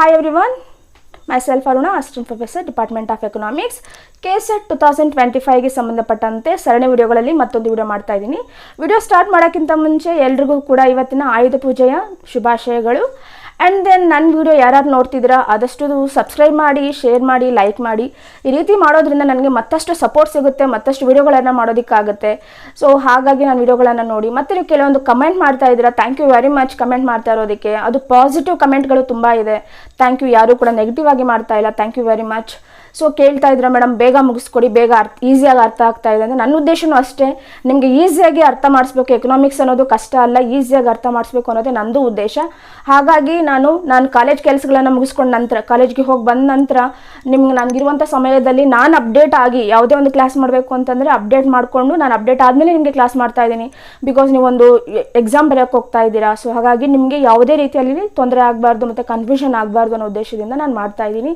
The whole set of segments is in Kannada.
Hi everyone, myself Aruna, Assistant Professor, Department of Economics. K SET two thousand twenty ಫೈವ್ಗೆ ಸಂಬಂಧಪಟ್ಟಂತೆ ಸರಣಿ ವಿಡಿಯೋಗಳಲ್ಲಿ ಮತ್ತೊಂದು ವಿಡಿಯೋ ಮಾಡ್ತಾ ಇದ್ದೀನಿ. ವಿಡಿಯೋ ಸ್ಟಾರ್ಟ್ ಮಾಡೋಕ್ಕಿಂತ ಮುಂಚೆ ಎಲ್ರಿಗೂ ಕೂಡ ಇವತ್ತಿನ ಆಯುಧ ಪೂಜೆಯ ಶುಭಾಶಯಗಳು. ಆ್ಯಂಡ್ ದೆನ್ ನನ್ನ ವೀಡಿಯೋ ಯಾರ್ಯಾರು ನೋಡ್ತಿದ್ದೀರಾ, ಆದಷ್ಟು ಸಬ್ಸ್ಕ್ರೈಬ್ ಮಾಡಿ ಶೇರ್ ಮಾಡಿ ಲೈಕ್ ಮಾಡಿ. ಈ ರೀತಿ ಮಾಡೋದ್ರಿಂದ ನನಗೆ ಮತ್ತಷ್ಟು ಸಪೋರ್ಟ್ ಸಿಗುತ್ತೆ, ಮತ್ತಷ್ಟು ವೀಡಿಯೋಗಳನ್ನು ಮಾಡೋದಕ್ಕಾಗುತ್ತೆ. ಸೊ ಹಾಗಾಗಿ ನಾನು ವೀಡಿಯೋಗಳನ್ನು ನೋಡಿ, ಮತ್ತು ನೀವು ಕೆಲವೊಂದು ಕಮೆಂಟ್ ಮಾಡ್ತಾ ಇದ್ದೀರಾ thank you very much comment ಮಾಡ್ತಾ ಇರೋದಕ್ಕೆ. ಅದು ಪಾಸಿಟಿವ್ ಕಮೆಂಟ್ಗಳು ತುಂಬ ಇದೆ. ಥ್ಯಾಂಕ್ ಯು ಯಾರೂ ಕೂಡ ನೆಗೆಟಿವ್ ಆಗಿ ಮಾಡ್ತಾ ಇಲ್ಲ. Thank you very much so ಕೇಳ್ತಾ ಇದ್ರೆ ಮೇಡಮ್ ಬೇಗ ಮುಗಿಸ್ಕೊಡಿ, ಬೇಗ ಅರ್ಥ ಈಸಿಯಾಗಿ ಅರ್ಥ ಆಗ್ತಾ ಇದೆ ಅಂದರೆ ನನ್ನ ಉದ್ದೇಶನೂ ಅಷ್ಟೇ. ನಿಮಗೆ ಈಸಿಯಾಗಿ ಅರ್ಥ ಮಾಡಿಸ್ಬೇಕು ಎಕನಾಮಿಕ್ಸ್ ಅನ್ನೋದು ಕಷ್ಟ ಅಲ್ಲ ಈಸಿಯಾಗಿ ಅರ್ಥ ಮಾಡಿಸ್ಬೇಕು ಅನ್ನೋದೇ ನಂದು ಉದ್ದೇಶ. ಹಾಗಾಗಿ ನಾನು ನಾನು ಕಾಲೇಜ್ ಕೆಲಸಗಳನ್ನು ಮುಗಿಸ್ಕೊಂಡ ನಂತರ ಕಾಲೇಜ್ಗೆ ಹೋಗಿ ಬಂದ ನಂತರ ನಿಮ್ಗೆ ನನಗಿರುವಂಥ ಸಮಯದಲ್ಲಿ ನಾನು ಅಪ್ಡೇಟ್ ಆಗಿ ಯಾವುದೇ ಒಂದು ಕ್ಲಾಸ್ ಮಾಡಬೇಕು ಅಂತಂದರೆ ಅಪ್ಡೇಟ್ ಮಾಡಿಕೊಂಡು ನಾನು ಅಪ್ಡೇಟ್ ಆದಮೇಲೆ ನಿಮಗೆ ಕ್ಲಾಸ್ ಮಾಡ್ತಾ ಇದ್ದೀನಿ. ಬಿಕಾಸ್ ನೀವೊಂದು ಎಕ್ಸಾಮ್ ಬರೆಯೋಕ್ಕೆ ಹೋಗ್ತಾ ಇದ್ದೀರಾ ಸೊ ಹಾಗಾಗಿ ನಿಮಗೆ ಯಾವುದೇ ರೀತಿಯಲ್ಲಿ ತೊಂದರೆ ಆಗಬಾರ್ದು ಮತ್ತು ಕನ್ಫ್ಯೂಷನ್ ಆಗಬಾರ್ದು ಅನ್ನೋ ಉದ್ದೇಶದಿಂದ ನಾನು ಮಾಡ್ತಾ ಇದ್ದೀನಿ.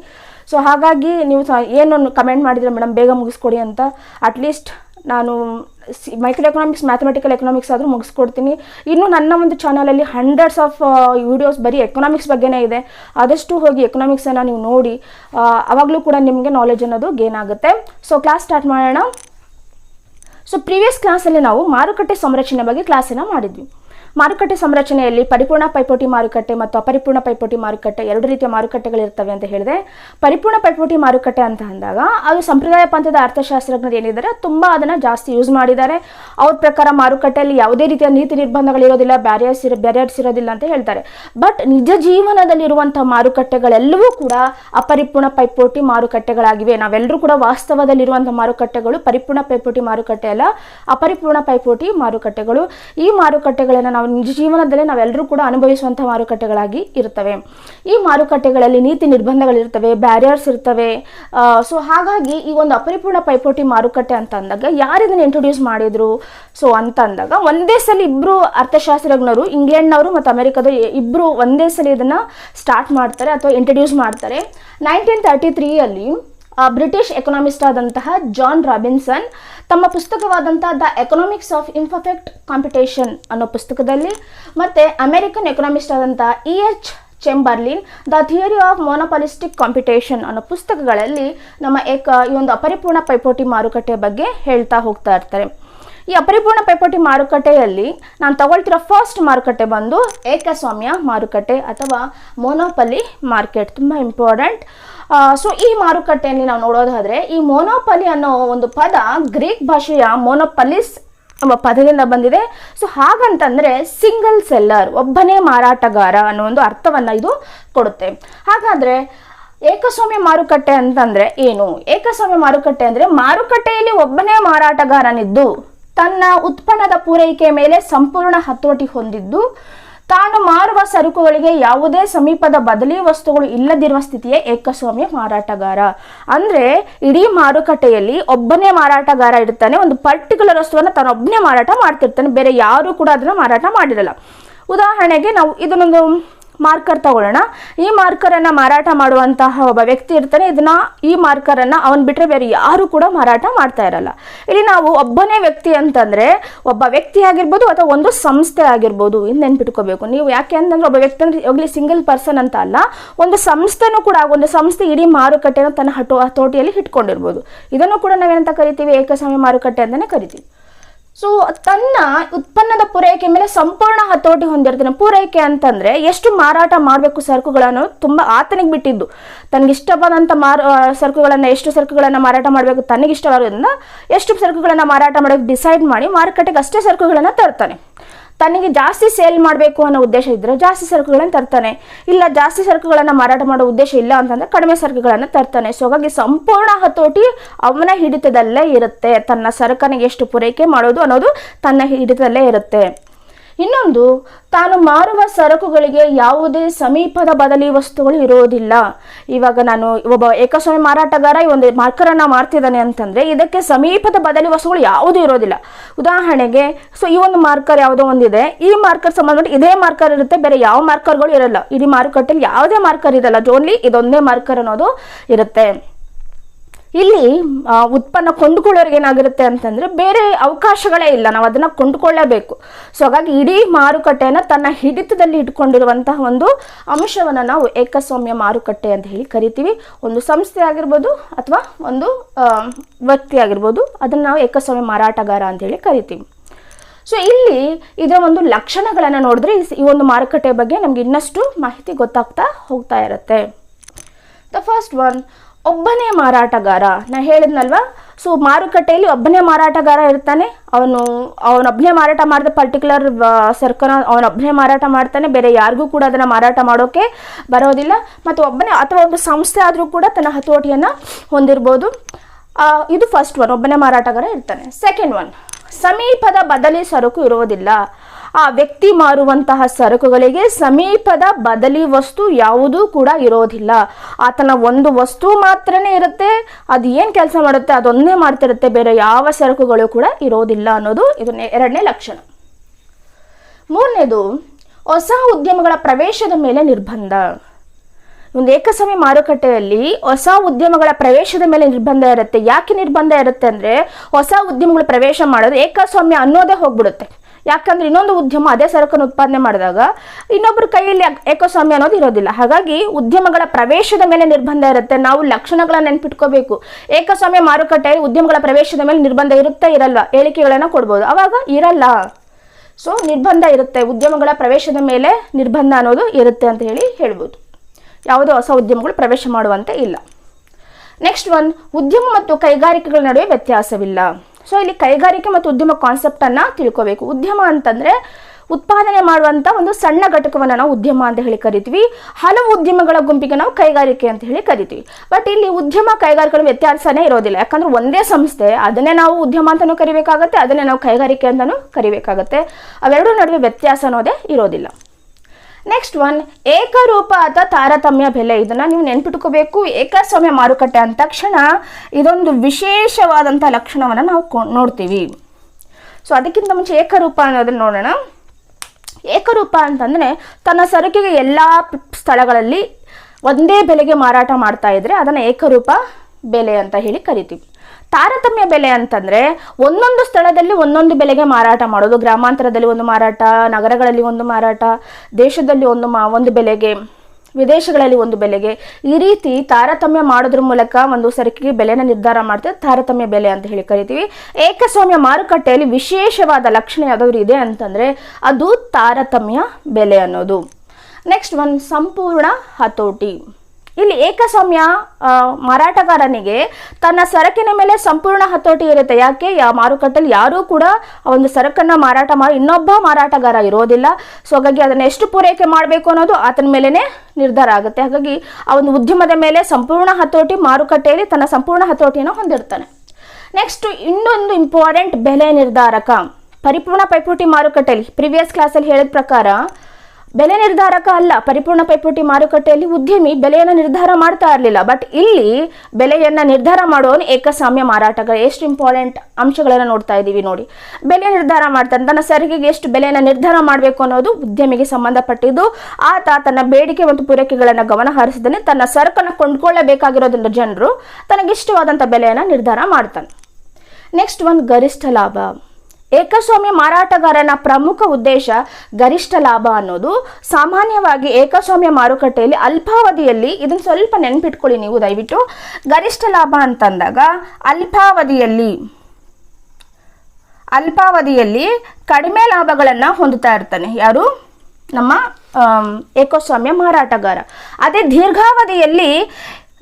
ಸೊ ಹಾಗಾಗಿ ನೀವು ಏನನ್ನು ಏನು ಕಮೆಂಟ್ ಮಾಡಿದ್ರೆ ಮೇಡಮ್ ಬೇಗ ಮುಗಿಸ್ಕೊಡಿ ಅಂತ. ಅಟ್ಲೀಸ್ಟ್ ನಾನು ಮೈಕ್ರೋ ಎಕನಾಮಿಕ್ಸ್ ಮ್ಯಾಥಮೆಟಿಕಲ್ ಎಕನಾಮಿಕ್ಸ್ ಆದರೂ ಮುಗಿಸ್ಕೊಡ್ತೀನಿ. ಇನ್ನು ನನ್ನ ಒಂದು ಚಾನಲಲ್ಲಿ ಹಂಡ್ರೆಡ್ಸ್ ಆಫ್ ವಿಡಿಯೋಸ್ ಬರೀ ಎಕನಾಮಿಕ್ಸ್ ಬಗ್ಗೆನೇ ಇದೆ. ಆದಷ್ಟು ಹೋಗಿ ಎಕನಾಮಿಕ್ಸನ್ನು ನೀವು ನೋಡಿ ಆವಾಗಲೂ ಕೂಡ ನಿಮಗೆ ನಾಲೆಜ್ ಅನ್ನೋದು ಗೇನ್ ಆಗುತ್ತೆ. ಸೊ ಕ್ಲಾಸ್ ಸ್ಟಾರ್ಟ್ ಮಾಡೋಣ. ಸೊ ಪ್ರೀವಿಯಸ್ ಕ್ಲಾಸಲ್ಲಿ ನಾವು ಮಾರುಕಟ್ಟೆ ಸಂರಚನೆ ಬಗ್ಗೆ ಕ್ಲಾಸನ್ನು ಮಾಡಿದ್ವಿ. ಮಾರುಕಟ್ಟೆ ಸಂರಚನೆಯಲ್ಲಿ ಪರಿಪೂರ್ಣ ಪೈಪೋಟಿ ಮಾರುಕಟ್ಟೆ ಮತ್ತು ಅಪರಿಪೂರ್ಣ ಪೈಪೋಟಿ ಮಾರುಕಟ್ಟೆ ಎರಡು ರೀತಿಯ ಮಾರುಕಟ್ಟೆಗಳಿರ್ತವೆ ಅಂತ ಹೇಳಿದೆ. ಪರಿಪೂರ್ಣ ಪೈಪೋಟಿ ಮಾರುಕಟ್ಟೆ ಅಂತ ಅಂದಾಗ ಅದು ಸಂಪ್ರದಾಯ ಪಂಥದ ಅರ್ಥಶಾಸ್ತ್ರಜ್ಞರು ಏನಿದ್ದಾರೆ ತುಂಬ ಅದನ್ನು ಜಾಸ್ತಿ ಯೂಸ್ ಮಾಡಿದ್ದಾರೆ. ಅವ್ರ ಪ್ರಕಾರ ಮಾರುಕಟ್ಟೆಯಲ್ಲಿ ಯಾವುದೇ ರೀತಿಯ ನೀತಿ ನಿರ್ಬಂಧಗಳಿರೋದಿಲ್ಲ ಬ್ಯಾರಿಯರ್ಸ್ ಇರೋ ಬ್ಯಾರಿಯರ್ಸ್ ಇರೋದಿಲ್ಲ ಅಂತ ಹೇಳ್ತಾರೆ. ಬಟ್ ನಿಜ ಜೀವನದಲ್ಲಿರುವಂಥ ಮಾರುಕಟ್ಟೆಗಳೆಲ್ಲವೂ ಕೂಡ ಅಪರಿಪೂರ್ಣ ಪೈಪೋಟಿ ಮಾರುಕಟ್ಟೆಗಳಾಗಿವೆ. ನಾವೆಲ್ಲರೂ ಕೂಡ ವಾಸ್ತವದಲ್ಲಿರುವಂಥ ಮಾರುಕಟ್ಟೆಗಳು ಪರಿಪೂರ್ಣ ಪೈಪೋಟಿ ಮಾರುಕಟ್ಟೆ ಅಲ್ಲ, ಅಪರಿಪೂರ್ಣ ಪೈಪೋಟಿ ಮಾರುಕಟ್ಟೆಗಳು. ಈ ಮಾರುಕಟ್ಟೆಗಳನ್ನು ನಾವು ನಿಜ ಜೀವನದಲ್ಲಿ ನಾವೆಲ್ಲರೂ ಕೂಡ ಅನುಭವಿಸುವಂಥ ಮಾರುಕಟ್ಟೆಗಳಾಗಿ ಇರ್ತವೆ ಈ ಮಾರುಕಟ್ಟೆಗಳಲ್ಲಿ ನೀತಿ ನಿರ್ಬಂಧಗಳಿರ್ತವೆ ಬ್ಯಾರಿಯರ್ಸ್ ಇರ್ತವೆ. ಸೊ ಹಾಗಾಗಿ ಈ ಒಂದು ಅಪರಿಪೂರ್ಣ ಪೈಪೋಟಿ ಮಾರುಕಟ್ಟೆ ಅಂತ ಅಂದಾಗ ಯಾರು ಇದನ್ನು ಇಂಟ್ರೊಡ್ಯೂಸ್ ಮಾಡಿದ್ರು? ಸೊ ಅಂತ ಅಂದಾಗ ಒಂದೇ ಸಲ ಇಬ್ಬರು ಅರ್ಥಶಾಸ್ತ್ರಜ್ಞರು, ಇಂಗ್ಲೆಂಡ್ನವರು ಮತ್ತು ಅಮೆರಿಕದ ಇಬ್ಬರು ಒಂದೇ ಸಲ ಇದನ್ನು ಸ್ಟಾರ್ಟ್ ಮಾಡ್ತಾರೆ ಅಥವಾ ಇಂಟ್ರೊಡ್ಯೂಸ್ ಮಾಡ್ತಾರೆ. ನೈನ್ಟೀನ್ ತರ್ಟಿ ತ್ರೀಯಲ್ಲಿ ಬ್ರಿಟಿಷ್ ಎಕನಾಮಿಸ್ಟ್ ಆದಂತಹ ಜಾನ್ ರಾಬಿನ್ಸನ್ ತಮ್ಮ ಪುಸ್ತಕವಾದಂತಹ the economics of imperfect competition ಅನ್ನೋ ಪುಸ್ತಕದಲ್ಲಿ ಮತ್ತು ಅಮೆರಿಕನ್ ಎಕನಾಮಿಸ್ಟ್ ಆದಂತಹ E H Chamberlin the theory of monopolistic competition ಅನ್ನೋ ಪುಸ್ತಕಗಳಲ್ಲಿ ನಮ್ಮ ಏಕ ಈ ಒಂದು ಅಪರಿಪೂರ್ಣ ಪೈಪೋಟಿ ಮಾರುಕಟ್ಟೆ ಬಗ್ಗೆ ಹೇಳ್ತಾ ಹೋಗ್ತಾ ಇರ್ತಾರೆ. ಈ ಅಪರಿಪೂರ್ಣ ಪೈಪೋಟಿ ಮಾರುಕಟ್ಟೆಯಲ್ಲಿ ನಾನು ತಗೊಳ್ತಿರೋ ಫಸ್ಟ್ ಮಾರುಕಟ್ಟೆ ಬಂದು ಏಕಸ್ವಾಮ್ಯ ಮಾರುಕಟ್ಟೆ ಅಥವಾ ಮೋನೋಪಲಿ ಮಾರ್ಕೆಟ್ ತುಂಬ ಇಂಪಾರ್ಟೆಂಟ್ ಸೊ ಈ ಮಾರುಕಟ್ಟೆಯಲ್ಲಿ ನಾವು ನೋಡೋದಾದರೆ ಈ ಮೋನೋಪಲಿ ಅನ್ನೋ ಒಂದು ಪದ ಗ್ರೀಕ್ ಭಾಷೆಯ ಮೋನೋಪಲಿಸ್ ಎಂಬ ಪದದಿಂದ ಬಂದಿದೆ. ಸೊ ಹಾಗಂತಂದರೆ ಸಿಂಗಲ್ ಸೆಲ್ಲರ್ ಒಬ್ಬನೇ ಮಾರಾಟಗಾರ ಅನ್ನೋ ಒಂದು ಅರ್ಥವನ್ನು ಇದು ಕೊಡುತ್ತೆ. ಹಾಗಾದರೆ ಏಕಸ್ವಾಮ್ಯ ಮಾರುಕಟ್ಟೆ ಅಂತಂದರೆ ಏನು? ಏಕಸ್ವಾಮ್ಯ ಮಾರುಕಟ್ಟೆ ಅಂದರೆ ಮಾರುಕಟ್ಟೆಯಲ್ಲಿ ಒಬ್ಬನೇ ಮಾರಾಟಗಾರನಿದ್ದು ತನ್ನ ಉತ್ಪನ್ನದ ಪೂರೈಕೆ ಮೇಲೆ ಸಂಪೂರ್ಣ ಹತೋಟಿ ಹೊಂದಿದ್ದು, ತಾನು ಮಾರುವ ಸರಕುಗಳಿಗೆ ಯಾವುದೇ ಸಮೀಪದ ಬದಲಿ ವಸ್ತುಗಳು ಇಲ್ಲದಿರುವ ಸ್ಥಿತಿಯೇ ಏಕಸ್ವಾಮ್ಯ ಮಾರಾಟಗಾರ. ಅಂದ್ರೆ, ಇಡೀ ಮಾರುಕಟ್ಟೆಯಲ್ಲಿ ಒಬ್ಬನೇ ಮಾರಾಟಗಾರ ಇರ್ತಾನೆ, ಒಂದು ಪರ್ಟಿಕ್ಯುಲರ್ ವಸ್ತುವನ್ನು ತಾನೊಬ್ಬನೇ ಮಾರಾಟ ಮಾಡ್ತಿರ್ತಾನೆ, ಬೇರೆ ಯಾರು ಕೂಡ ಅದನ್ನ ಮಾರಾಟ ಮಾಡಿರಲ್ಲ. ಉದಾಹರಣೆಗೆ ನಾವು ಇದನ್ನೊಂದು ಮಾರ್ಕರ್ ತಗೊಳ್ಳೋಣ. ಈ ಮಾರ್ಕರನ್ನು ಮಾರಾಟ ಮಾಡುವಂತಹ ಒಬ್ಬ ವ್ಯಕ್ತಿ ಇರ್ತಾನೆ. ಇದನ್ನ ಈ ಮಾರ್ಕರನ್ನು ಅವನ್ ಬಿಟ್ಟರೆ ಬೇರೆ ಯಾರು ಕೂಡ ಮಾರಾಟ ಮಾಡ್ತಾ ಇರಲ್ಲ. ಇಲ್ಲಿ ನಾವು ಒಬ್ಬನೇ ವ್ಯಕ್ತಿ ಅಂತಂದರೆ ಒಬ್ಬ ವ್ಯಕ್ತಿ ಆಗಿರ್ಬೋದು ಅಥವಾ ಒಂದು ಸಂಸ್ಥೆ ಆಗಿರ್ಬೋದು. ಇದು ನೆನ್ಪಿಟ್ಕೋಬೇಕು. ನೀವು ಯಾಕೆ ಅಂತಂದ್ರೆ ಒಬ್ಬ ವ್ಯಕ್ತಿ ಅಂದ್ರೆ ಹೋಗ್ಲಿ ಸಿಂಗಲ್ ಪರ್ಸನ್ ಅಂತ ಅಲ್ಲ. ಒಂದು ಸಂಸ್ಥೆನೂ ಕೂಡ, ಒಂದು ಸಂಸ್ಥೆ ಇಡೀ ಮಾರುಕಟ್ಟೆನ ತನ್ನ ಹಟೋ ಹತೋಟಿಯಲ್ಲಿ ಇಟ್ಕೊಂಡಿರ್ಬೋದು. ಇದನ್ನು ಕೂಡ ನಾವೇನಂತ ಕರಿತೀವಿ? ಏಕಸ್ವಾಮ್ಯ ಮಾರುಕಟ್ಟೆ ಅಂತಲೇ ಕರಿತೀವಿ. ಸೊ ತನ್ನ ಉತ್ಪನ್ನದ ಪೂರೈಕೆ ಮೇಲೆ ಸಂಪೂರ್ಣ ಹತೋಟಿ ಹೊಂದಿರ್ತಾನೆ ಪೂರೈಕೆ ಅಂತಂದ್ರೆ ಎಷ್ಟು ಮಾರಾಟ ಮಾಡಬೇಕು ಸರಕುಗಳನ್ನು ತುಂಬ ಆತನಿಗೆ ಬಿಟ್ಟಿದ್ದು. ತನಗೆ ಇಷ್ಟವಾದಂತ ಮಾರ ಸರಕುಗಳನ್ನು, ಎಷ್ಟು ಸರಕುಗಳನ್ನು ಮಾರಾಟ ಮಾಡಬೇಕು ತನಗೆ ಇಷ್ಟವಾಗೋದ್ರಿಂದ ಎಷ್ಟು ಸರಕುಗಳನ್ನು ಮಾರಾಟ ಮಾಡೋಕ್ಕೆ ಡಿಸೈಡ್ ಮಾಡಿ ಮಾರುಕಟ್ಟೆಗೆ ಅಷ್ಟೇ ಸರಕುಗಳನ್ನು ತರ್ತಾನೆ. ತನಗೆ ಜಾಸ್ತಿ ಸೇಲ್ ಮಾಡಬೇಕು ಅನ್ನೋ ಉದ್ದೇಶ ಇದ್ದರೆ ಜಾಸ್ತಿ ಸರಕುಗಳನ್ನು ತರ್ತಾನೆ. ಇಲ್ಲ ಜಾಸ್ತಿ ಸರಕುಗಳನ್ನು ಮಾರಾಟ ಮಾಡೋ ಉದ್ದೇಶ ಇಲ್ಲ ಅಂತಂದರೆ ಕಡಿಮೆ ಸರಕುಗಳನ್ನು ತರ್ತಾನೆ. ಸೊ ಹಾಗಾಗಿ ಸಂಪೂರ್ಣ ಹತೋಟಿ ಅವನ ಹಿಡಿತದಲ್ಲೇ ಇರುತ್ತೆ. ತನ್ನ ಸರಕನಿಗೆ ಎಷ್ಟು ಪೂರೈಕೆ ಮಾಡೋದು ಅನ್ನೋದು ತನ್ನ ಹಿಡಿತದಲ್ಲೇ ಇರುತ್ತೆ. ಇನ್ನೊಂದು, ತಾನು ಮಾರುವ ಸರಕುಗಳಿಗೆ ಯಾವುದೇ ಸಮೀಪದ ಬದಲಿ ವಸ್ತುಗಳು ಇರೋದಿಲ್ಲ ಇವಾಗ ನಾನು ಒಬ್ಬ ಏಕಸ್ವಾಮಿ ಮಾರಾಟಗಾರ, ಈ ಒಂದು ಮಾರ್ಕರನ್ನು ಮಾರ್ತಿದ್ದಾನೆ ಅಂತಂದರೆ, ಇದಕ್ಕೆ ಸಮೀಪದ ಬದಲಿ ವಸ್ತುಗಳು ಯಾವುದೂ ಇರೋದಿಲ್ಲ ಉದಾಹರಣೆಗೆ, ಸೊ, ಈ ಒಂದು ಮಾರ್ಕರ್ ಯಾವುದೋ ಒಂದಿದೆ. ಈ ಮಾರ್ಕರ್ ಸಂಬಂಧಪಟ್ಟ ಇದೇ ಮಾರ್ಕರ್ ಇರುತ್ತೆ, ಬೇರೆ ಯಾವ ಮಾರ್ಕರ್ಗಳು ಇರಲ್ಲ. ಇಡೀ ಮಾರುಕಟ್ಟೆಯಲ್ಲಿ ಯಾವುದೇ ಮಾರ್ಕರ್ ಇರಲ್ಲ ಜೋನ್ಲಿ ಇದೊಂದೇ ಮಾರ್ಕರ್ ಅನ್ನೋದು ಇರುತ್ತೆ. ಇಲ್ಲಿ ಉತ್ಪನ್ನ ಕೊಂಡುಕೊಳ್ಳೋರಿಗೆ ಏನಾಗಿರುತ್ತೆ ಅಂತಂದ್ರೆ ಬೇರೆ ಅವಕಾಶಗಳೇ ಇಲ್ಲ. ನಾವು ಅದನ್ನ ಕೊಂಡುಕೊಳ್ಳೇಬೇಕು. ಸೊ ಹಾಗಾಗಿ ಇಡೀ ಮಾರುಕಟ್ಟೆಯನ್ನು ತನ್ನ ಹಿಡಿತದಲ್ಲಿ ಇಟ್ಕೊಂಡಿರುವಂತಹ ಒಂದು ಅಂಶವನ್ನು ನಾವು ಏಕಸ್ವಾಮ್ಯ ಮಾರುಕಟ್ಟೆ ಅಂತ ಹೇಳಿ ಕರಿತೀವಿ. ಒಂದು ಸಂಸ್ಥೆ ಆಗಿರ್ಬೋದು ಅಥವಾ ಒಂದು ವ್ಯಕ್ತಿ ಆಗಿರ್ಬೋದು, ಅದನ್ನು ನಾವು ಏಕಸ್ವಾಮ್ಯ ಮಾರಾಟಗಾರ ಅಂತ ಹೇಳಿ ಕರಿತೀವಿ. ಸೊ ಇಲ್ಲಿ ಇದರ ಒಂದು ಲಕ್ಷಣಗಳನ್ನು ನೋಡಿದ್ರೆ ಈ ಒಂದು ಮಾರುಕಟ್ಟೆ ಬಗ್ಗೆ ನಮ್ಗೆ ಇನ್ನಷ್ಟು ಮಾಹಿತಿ ಗೊತ್ತಾಗ್ತಾ ಹೋಗ್ತಾ ಇರುತ್ತೆ. ದ ಫಸ್ಟ್ ಒನ್ ಒಬ್ಬನೇ ಮಾರಾಟಗಾರ. ನಾ ಹೇಳಿದ್ನಲ್ವಾ? ಸೊ ಮಾರುಕಟ್ಟೆಯಲ್ಲಿ ಒಬ್ಬನೇ ಮಾರಾಟಗಾರ ಇರ್ತಾನೆ. ಅವನು ಅವನೊಬ್ಬನೇ ಮಾರಾಟ ಮಾಡಿದ ಪರ್ಟಿಕ್ಯುಲರ್ ಸರ್ಕನ ಅವನೊಬ್ಬನೇ ಮಾರಾಟ ಮಾಡ್ತಾನೆ. ಬೇರೆ ಯಾರಿಗೂ ಕೂಡ ಅದನ್ನು ಮಾರಾಟ ಮಾಡೋಕೆ ಬರೋದಿಲ್ಲ. ಮತ್ತು ಒಬ್ಬನೇ ಅಥವಾ ಒಂದು ಸಂಸ್ಥೆ ಆದರೂ ಕೂಡ ತನ್ನ ಹತೋಟಿಯನ್ನು ಹೊಂದಿರ್ಬೋದು. ಇದು ಫಸ್ಟ್ ಒನ್ ಒಬ್ಬನೇ ಮಾರಾಟಗಾರ ಇರ್ತಾನೆ. ಸೆಕೆಂಡ್ ಒನ್ ಸಮೀಪದ ಬದಲಿ ಸರಕು ಇರುವುದಿಲ್ಲ. ಆ ವ್ಯಕ್ತಿ ಮಾರುವಂತಹ ಸರಕುಗಳಿಗೆ ಸಮೀಪದ ಬದಲಿ ವಸ್ತು ಯಾವುದೂ ಕೂಡ ಇರೋದಿಲ್ಲ. ಆತನ ಒಂದು ವಸ್ತು ಮಾತ್ರನೇ ಇರುತ್ತೆ, ಅದು ಏನು ಕೆಲಸ ಮಾಡುತ್ತೆ, ಅದೊಂದೇ ಮಾಡ್ತಿರುತ್ತೆ, ಬೇರೆ ಯಾವ ಸರಕುಗಳು ಕೂಡ ಇರೋದಿಲ್ಲ ಅನ್ನೋದು ಇದು ಎರಡನೇ ಲಕ್ಷಣ. ಮೂರನೇದು, ಹೊಸ ಉದ್ಯಮಗಳ ಪ್ರವೇಶದ ಮೇಲೆ ನಿರ್ಬಂಧ. ಒಂದು ಏಕಸಮಿ ಮಾರುಕಟ್ಟೆಯಲ್ಲಿ ಹೊಸ ಉದ್ಯಮಗಳ ಪ್ರವೇಶದ ಮೇಲೆ ನಿರ್ಬಂಧ ಇರುತ್ತೆ. ಯಾಕೆ ನಿರ್ಬಂಧ ಇರುತ್ತೆ ಅಂದ್ರೆ, ಹೊಸ ಉದ್ಯಮಗಳು ಪ್ರವೇಶ ಮಾಡೋದು ಏಕಸ್ವಾಮ್ಯ ಅನ್ನೋದೇ ಹೋಗ್ಬಿಡುತ್ತೆ. ಯಾಕಂದ್ರೆ ಇನ್ನೊಂದು ಉದ್ಯಮ ಅದೇ ಸರಕನ್ನು ಉತ್ಪಾದನೆ ಮಾಡಿದಾಗ ಇನ್ನೊಬ್ಬರ ಕೈಯಲ್ಲಿ ಏಕಸ್ವಾಮ್ಯ ಅನ್ನೋದು ಇರೋದಿಲ್ಲ. ಹಾಗಾಗಿ ಉದ್ಯಮಗಳ ಪ್ರವೇಶದ ಮೇಲೆ ನಿರ್ಬಂಧ ಇರುತ್ತೆ. ನಾವು ಲಕ್ಷಣಗಳನ್ನ ನೆನ್ಪಿಟ್ಕೋಬೇಕು. ಏಕಸ್ವಾಮ್ಯ ಮಾರುಕಟ್ಟೆಯಲ್ಲಿ ಉದ್ಯಮಗಳ ಪ್ರವೇಶದ ಮೇಲೆ ನಿರ್ಬಂಧ ಇರುತ್ತೆ ಇರಲ್ಲ? ಹೇಳಿಕೆಗಳನ್ನ ಕೊಡ್ಬೋದು. ಅವಾಗ ಇರಲ್ಲ. ಸೊ ನಿರ್ಬಂಧ ಇರುತ್ತೆ. ಉದ್ಯಮಗಳ ಪ್ರವೇಶದ ಮೇಲೆ ನಿರ್ಬಂಧ ಅನ್ನೋದು ಇರುತ್ತೆ ಅಂತ ಹೇಳಿ ಹೇಳ್ಬೋದು. ಯಾವುದೋ ಹೊಸ ಉದ್ಯಮಗಳು ಪ್ರವೇಶ ಮಾಡುವಂತೆ ಇಲ್ಲ. ನೆಕ್ಸ್ಟ್ ಒನ್ ಉದ್ಯಮ ಮತ್ತು ಕೈಗಾರಿಕೆಗಳ ನಡುವೆ ವ್ಯತ್ಯಾಸವಿಲ್ಲ. ಸೊ ಇಲ್ಲಿ ಕೈಗಾರಿಕೆ ಮತ್ತು ಉದ್ಯಮ ಕಾನ್ಸೆಪ್ಟನ್ನು ತಿಳ್ಕೋಬೇಕು. ಉದ್ಯಮ ಅಂತಂದರೆ ಉತ್ಪಾದನೆ ಮಾಡುವಂಥ ಒಂದು ಸಣ್ಣ ಘಟಕವನ್ನು ನಾವು ಉದ್ಯಮ ಅಂತ ಹೇಳಿ ಕರಿತೀವಿ. ಹಲವು ಉದ್ಯಮಗಳ ಗುಂಪಿಗೆ ನಾವು ಕೈಗಾರಿಕೆ ಅಂತ ಹೇಳಿ ಕರಿತೀವಿ. ಬಟ್ ಇಲ್ಲಿ ಉದ್ಯಮ, ಕೈಗಾರಿಕೆಗಳು ವ್ಯತ್ಯಾಸನೇ ಇರೋದಿಲ್ಲ. ಯಾಕಂದ್ರೆ ಒಂದೇ ಸಂಸ್ಥೆ, ಅದನ್ನೇ ನಾವು ಉದ್ಯಮ ಅಂತಲೂ ಕರಿಬೇಕಾಗತ್ತೆ, ಅದನ್ನೇ ನಾವು ಕೈಗಾರಿಕೆ ಅಂತಲೂ ಕರಿಬೇಕಾಗತ್ತೆ. ಅವೆರಡೂ ನಡುವೆ ವ್ಯತ್ಯಾಸ ಅನ್ನೋದೇ ಇರೋದಿಲ್ಲ. ನೆಕ್ಸ್ಟ್ ಒನ್ ಏಕರೂಪ ಅಥವಾ ತಾರತಮ್ಯ ಬೆಲೆ. ಇದನ್ನ ನೀವು ನೆನ್ಪಿಟ್ಕೋಬೇಕು. ಏಕಸ್ವಾಮ್ಯ ಮಾರುಕಟ್ಟೆ ಅಂದ ತಕ್ಷಣ ಇದೊಂದು ವಿಶೇಷವಾದಂಥ ಲಕ್ಷಣವನ್ನು ನಾವು ನೋಡ್ತೀವಿ. ಸೊ ಅದಕ್ಕಿಂತ ಮುಂಚೆ ಏಕರೂಪ ಅನ್ನೋದನ್ನ ನೋಡೋಣ. ಏಕರೂಪ ಅಂತಂದರೆ ತನ್ನ ಸರಕಿಗೆ ಎಲ್ಲ ಸ್ಥಳಗಳಲ್ಲಿ ಒಂದೇ ಬೆಲೆಗೆ ಮಾರಾಟ ಮಾಡ್ತಾ ಇದ್ದರೆ ಅದನ್ನು ಏಕರೂಪ ಬೆಲೆ ಅಂತ ಹೇಳಿ ಕರಿತೀವಿ. ತಾರತಮ್ಯ ಬೆಲೆ ಅಂತಂದ್ರೆ ಒಂದೊಂದು ಸ್ಥಳದಲ್ಲಿ ಒಂದೊಂದು ಬೆಲೆಗೆ ಮಾರಾಟ ಮಾಡೋದು. ಗ್ರಾಮಾಂತರದಲ್ಲಿ ಒಂದು ಮಾರಾಟ, ನಗರಗಳಲ್ಲಿ ಒಂದು ಮಾರಾಟ, ದೇಶದಲ್ಲಿ ಒಂದು ಮಾ, ಒಂದು ಬೆಲೆಗೆ, ವಿದೇಶಗಳಲ್ಲಿ ಒಂದು ಬೆಲೆಗೆ. ಈ ರೀತಿ ತಾರತಮ್ಯ ಮಾಡೋದ್ರ ಮೂಲಕ ಒಂದು ಸರಕಿಗೆ ಬೆಲೆನ ನಿರ್ಧಾರ ಮಾಡ್ತೇವೆ ತಾರತಮ್ಯ ಬೆಲೆ ಅಂತ ಹೇಳಿ ಕರಿತೀವಿ. ಏಕಸ್ವಾಮ್ಯ ಮಾರುಕಟ್ಟೆಯಲ್ಲಿ ವಿಶೇಷವಾದ ಲಕ್ಷಣ ಯಾವುದಾದ್ರು ಇದೆ ಅಂತಂದ್ರೆ ಅದು ತಾರತಮ್ಯ ಬೆಲೆ ಅನ್ನೋದು. ನೆಕ್ಸ್ಟ್ ಒನ್ ಸಂಪೂರ್ಣ ಹತೋಟಿ. ಇಲ್ಲಿ ಏಕಸ್ವಾಮ್ಯ ಮಾರಾಟಗಾರನಿಗೆ ತನ್ನ ಸರಕಿನ ಮೇಲೆ ಸಂಪೂರ್ಣ ಹತೋಟಿ ಇರುತ್ತೆ. ಯಾಕೆ? ಯಾ ಮಾರುಕಟ್ಟೆಯಲ್ಲಿ ಯಾರೂ ಕೂಡ ಒಂದು ಸರಕನ್ನ ಮಾರಾಟ ಮಾಡಿ ಇನ್ನೊಬ್ಬ ಮಾರಾಟಗಾರ ಇರೋದಿಲ್ಲ. ಸೊ ಹಾಗಾಗಿ ಅದನ್ನು ಎಷ್ಟು ಪೂರೈಕೆ ಮಾಡಬೇಕು ಅನ್ನೋದು ಆತನ ಮೇಲೇ ನಿರ್ಧಾರ ಆಗುತ್ತೆ. ಹಾಗಾಗಿ ಆ ಒಂದು ಉದ್ಯಮದ ಮೇಲೆ ಸಂಪೂರ್ಣ ಹತೋಟಿ ಮಾರುಕಟ್ಟೆಯಲ್ಲಿ ತನ್ನ ಸಂಪೂರ್ಣ ಹತೋಟಿಯನ್ನು ಹೊಂದಿರ್ತಾನೆ. ನೆಕ್ಸ್ಟ್ ಇನ್ನೊಂದು ಇಂಪಾರ್ಟೆಂಟ್ ಬೆಲೆ ನಿರ್ಧಾರಕ. ಪರಿಪೂರ್ಣ ಪೈಪೋಟಿ ಮಾರುಕಟ್ಟೆಯಲ್ಲಿ ಪ್ರಿವಿಯಸ್ ಕ್ಲಾಸಲ್ಲಿ ಹೇಳಿದ ಪ್ರಕಾರ ಬೆಲೆ ನಿರ್ಧಾರಕ ಅಲ್ಲ, ಪರಿಪೂರ್ಣ ಪೈಪೋಟಿ ಮಾರುಕಟ್ಟೆಯಲ್ಲಿ ಉದ್ಯಮಿ ಬೆಲೆಯನ್ನು ನಿರ್ಧಾರ ಮಾಡ್ತಾ ಇರಲಿಲ್ಲ. ಬಟ್ ಇಲ್ಲಿ ಬೆಲೆಯನ್ನ ನಿರ್ಧಾರ ಮಾಡೋನು ಏಕಸ್ವಾಮ್ಯ ಮಾರಾಟಗಳು ಎಷ್ಟು ಇಂಪಾರ್ಟೆಂಟ್ ಅಂಶಗಳನ್ನು ನೋಡ್ತಾ ಇದ್ದೀವಿ ನೋಡಿ. ಬೆಲೆ ನಿರ್ಧಾರ ಮಾಡ್ತಾನೆ. ತನ್ನ ಸರಕಿಗೆ ಎಷ್ಟು ಬೆಲೆಯನ್ನು ನಿರ್ಧಾರ ಮಾಡಬೇಕು ಅನ್ನೋದು ಉದ್ಯಮಿಗೆ ಸಂಬಂಧಪಟ್ಟಿದ್ದು, ಆತ ತನ್ನ ಬೇಡಿಕೆ ಮತ್ತು ಪೂರೈಕೆಗಳನ್ನು ಗಮನ ಹರಿಸಿದನೆ. ತನ್ನ ಸರಕನ್ನು ಕೊಂಡ್ಕೊಳ್ಳಬೇಕಾಗಿರೋದ್ರಿಂದ ಜನರು ತನಗಿಷ್ಟವಾದಂಥ ಬೆಲೆಯನ್ನು ನಿರ್ಧಾರ ಮಾಡ್ತಾನೆ. ನೆಕ್ಸ್ಟ್ ಒಂದು ಗರಿಷ್ಠ ಲಾಭ. ಏಕಸ್ವಾಮ್ಯ ಮಾರಾಟಗಾರನ ಪ್ರಮುಖ ಉದ್ದೇಶ ಗರಿಷ್ಠ ಲಾಭ ಅನ್ನೋದು. ಸಾಮಾನ್ಯವಾಗಿ ಏಕಸ್ವಾಮ್ಯ ಮಾರುಕಟ್ಟೆಯಲ್ಲಿ ಅಲ್ಪಾವಧಿಯಲ್ಲಿ ಇದನ್ನ ಸ್ವಲ್ಪ ನೆನ್ಪಿಟ್ಕೊಳ್ಳಿ ನೀವು ದಯವಿಟ್ಟು. ಗರಿಷ್ಠ ಲಾಭ ಅಂತಂದಾಗ ಅಲ್ಪಾವಧಿಯಲ್ಲಿ ಅಲ್ಪಾವಧಿಯಲ್ಲಿ ಕಡಿಮೆ ಲಾಭಗಳನ್ನು ಹೊಂದುತ್ತಾ ಇರ್ತಾನೆ. ಯಾರು? ನಮ್ಮ ಏಕಸ್ವಾಮ್ಯ ಮಾರಾಟಗಾರ. ಅದೇ ದೀರ್ಘಾವಧಿಯಲ್ಲಿ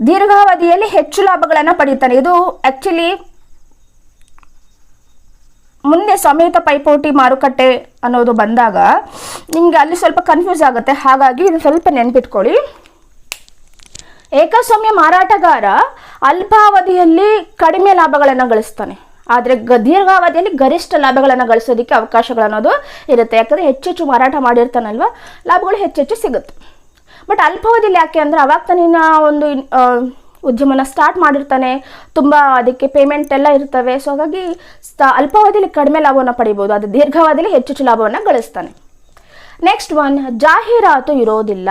ದೀರ್ಘಾವಧಿಯಲ್ಲಿ ಹೆಚ್ಚು ಲಾಭಗಳನ್ನು ಪಡೀತಾನೆ. ಇದು ಆ್ಯಕ್ಚುಲಿ ಮುಂದೆ ಸಮೇತ ಪೈಪೋಟಿ ಮಾರುಕಟ್ಟೆ ಅನ್ನೋದು ಬಂದಾಗ ನಿಮಗೆ ಅಲ್ಲಿ ಸ್ವಲ್ಪ ಕನ್ಫ್ಯೂಸ್ ಆಗುತ್ತೆ. ಹಾಗಾಗಿ ಇದು ಸ್ವಲ್ಪ ನೆನ್ಪಿಟ್ಕೊಳ್ಳಿ. ಏಕಸ್ವಾಮ್ಯ ಮಾರಾಟಗಾರ ಅಲ್ಪಾವಧಿಯಲ್ಲಿ ಕಡಿಮೆ ಲಾಭಗಳನ್ನು ಗಳಿಸ್ತಾನೆ. ಆದರೆ ಗ ದೀರ್ಘಾವಧಿಯಲ್ಲಿ ಗರಿಷ್ಠ ಲಾಭಗಳನ್ನು ಗಳಿಸೋದಕ್ಕೆ ಅವಕಾಶಗಳನ್ನೋದು ಇರುತ್ತೆ. ಯಾಕಂದರೆ ಹೆಚ್ಚೆಚ್ಚು ಮಾರಾಟ ಮಾಡಿರ್ತಾನಲ್ವ, ಲಾಭಗಳು ಹೆಚ್ಚೆಚ್ಚು ಸಿಗುತ್ತೆ. ಬಟ್ ಅಲ್ಪಾವಧಿಯಲ್ಲಿ ಯಾಕೆ ಅಂದರೆ ಅವಾಗ ತನ್ನ ಒಂದು ಉದ್ಯಮನ ಸ್ಟಾರ್ಟ್ ಮಾಡಿರ್ತಾನೆ, ತುಂಬ ಅದಕ್ಕೆ ಪೇಮೆಂಟ್ ಎಲ್ಲ ಇರ್ತವೆ. ಸೊ ಹಾಗಾಗಿ ಅಲ್ಪಾವಧಿಯಲ್ಲಿ ಕಡಿಮೆ ಲಾಭವನ್ನು ಪಡಿಬೋದು. ಅದು ದೀರ್ಘಾವಧಿಯಲ್ಲಿ ಹೆಚ್ಚು ಲಾಭವನ್ನು ಗಳಿಸ್ತಾನೆ. ನೆಕ್ಸ್ಟ್ ಒನ್ ಜಾಹೀರಾತು ಇರೋದಿಲ್ಲ.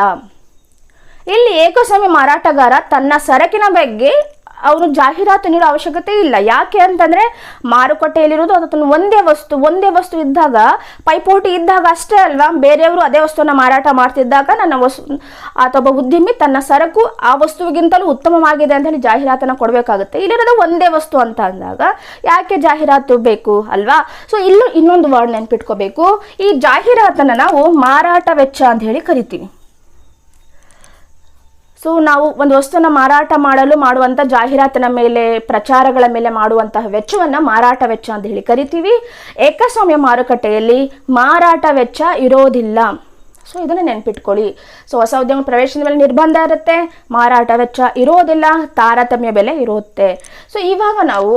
ಇಲ್ಲಿ ಏಕಸ್ವಾಮಿ ಮಾರಾಟಗಾರ ತನ್ನ ಸರಕಿನ ಬಗ್ಗೆ ಅವನು ಜಾಹೀರಾತು ನೀಡೋ ಅವಶ್ಯಕತೆ ಇಲ್ಲ. ಯಾಕೆ ಅಂತಂದ್ರೆ ಮಾರುಕಟ್ಟೆಯಲ್ಲಿರೋದು ಅದನ್ನು ಒಂದೇ ವಸ್ತು ಒಂದೇ ವಸ್ತು ಇದ್ದಾಗ, ಪೈಪೋಟಿ ಇದ್ದಾಗ ಅಷ್ಟೇ ಅಲ್ವಾ? ಬೇರೆಯವರು ಅದೇ ವಸ್ತುವನ್ನ ಮಾರಾಟ ಮಾಡ್ತಿದ್ದಾಗ ನನ್ನ ವಸ್ತು ಅಥವಾ ಉದ್ಯಮಿ ತನ್ನ ಸರಕು ಆ ವಸ್ತುವಿಗಿಂತಲೂ ಉತ್ತಮವಾಗಿದೆ ಅಂತ ಹೇಳಿ ಜಾಹೀರಾತನ್ನು ಕೊಡಬೇಕಾಗುತ್ತೆ. ಇಲ್ಲಿರೋದು ಒಂದೇ ವಸ್ತು ಅಂತ ಅಂದಾಗ ಯಾಕೆ ಜಾಹೀರಾತು ಬೇಕು ಅಲ್ವಾ? ಸೊ ಇಲ್ಲೂ ಇನ್ನೊಂದು ವರ್ಡ್ ನೆನ್ಪಿಟ್ಕೋಬೇಕು. ಈ ಜಾಹೀರಾತನ್ನು ನಾವು ಮಾರಾಟ ವೆಚ್ಚ ಅಂತ ಹೇಳಿ ಕರಿತೀವಿ. ಸೊ ನಾವು ಒಂದು ವಸ್ತುವನ್ನ ಮಾರಾಟ ಮಾಡಲು ಮಾಡುವಂಥ ಜಾಹೀರಾತಿನ ಮೇಲೆ, ಪ್ರಚಾರಗಳ ಮೇಲೆ ಮಾಡುವಂತಹ ವೆಚ್ಚವನ್ನು ಮಾರಾಟ ವೆಚ್ಚ ಅಂತ ಹೇಳಿ ಕರಿತೀವಿ. ಏಕಸ್ವಾಮ್ಯ ಮಾರುಕಟ್ಟೆಯಲ್ಲಿ ಮಾರಾಟ ವೆಚ್ಚ ಇರೋದಿಲ್ಲ. ಸೊ ಇದನ್ನು ನೆನ್ಪಿಟ್ಕೊಳ್ಳಿ. ಸೊ ಹೊಸ ಉದ್ಯಮ ಪ್ರವೇಶದ ಮೇಲೆ ನಿರ್ಬಂಧ ಇರುತ್ತೆ, ಮಾರಾಟ ವೆಚ್ಚ ಇರೋದಿಲ್ಲ, ತಾರತಮ್ಯ ಬೆಲೆ ಇರುತ್ತೆ. ಸೊ ಇವಾಗ ನಾವು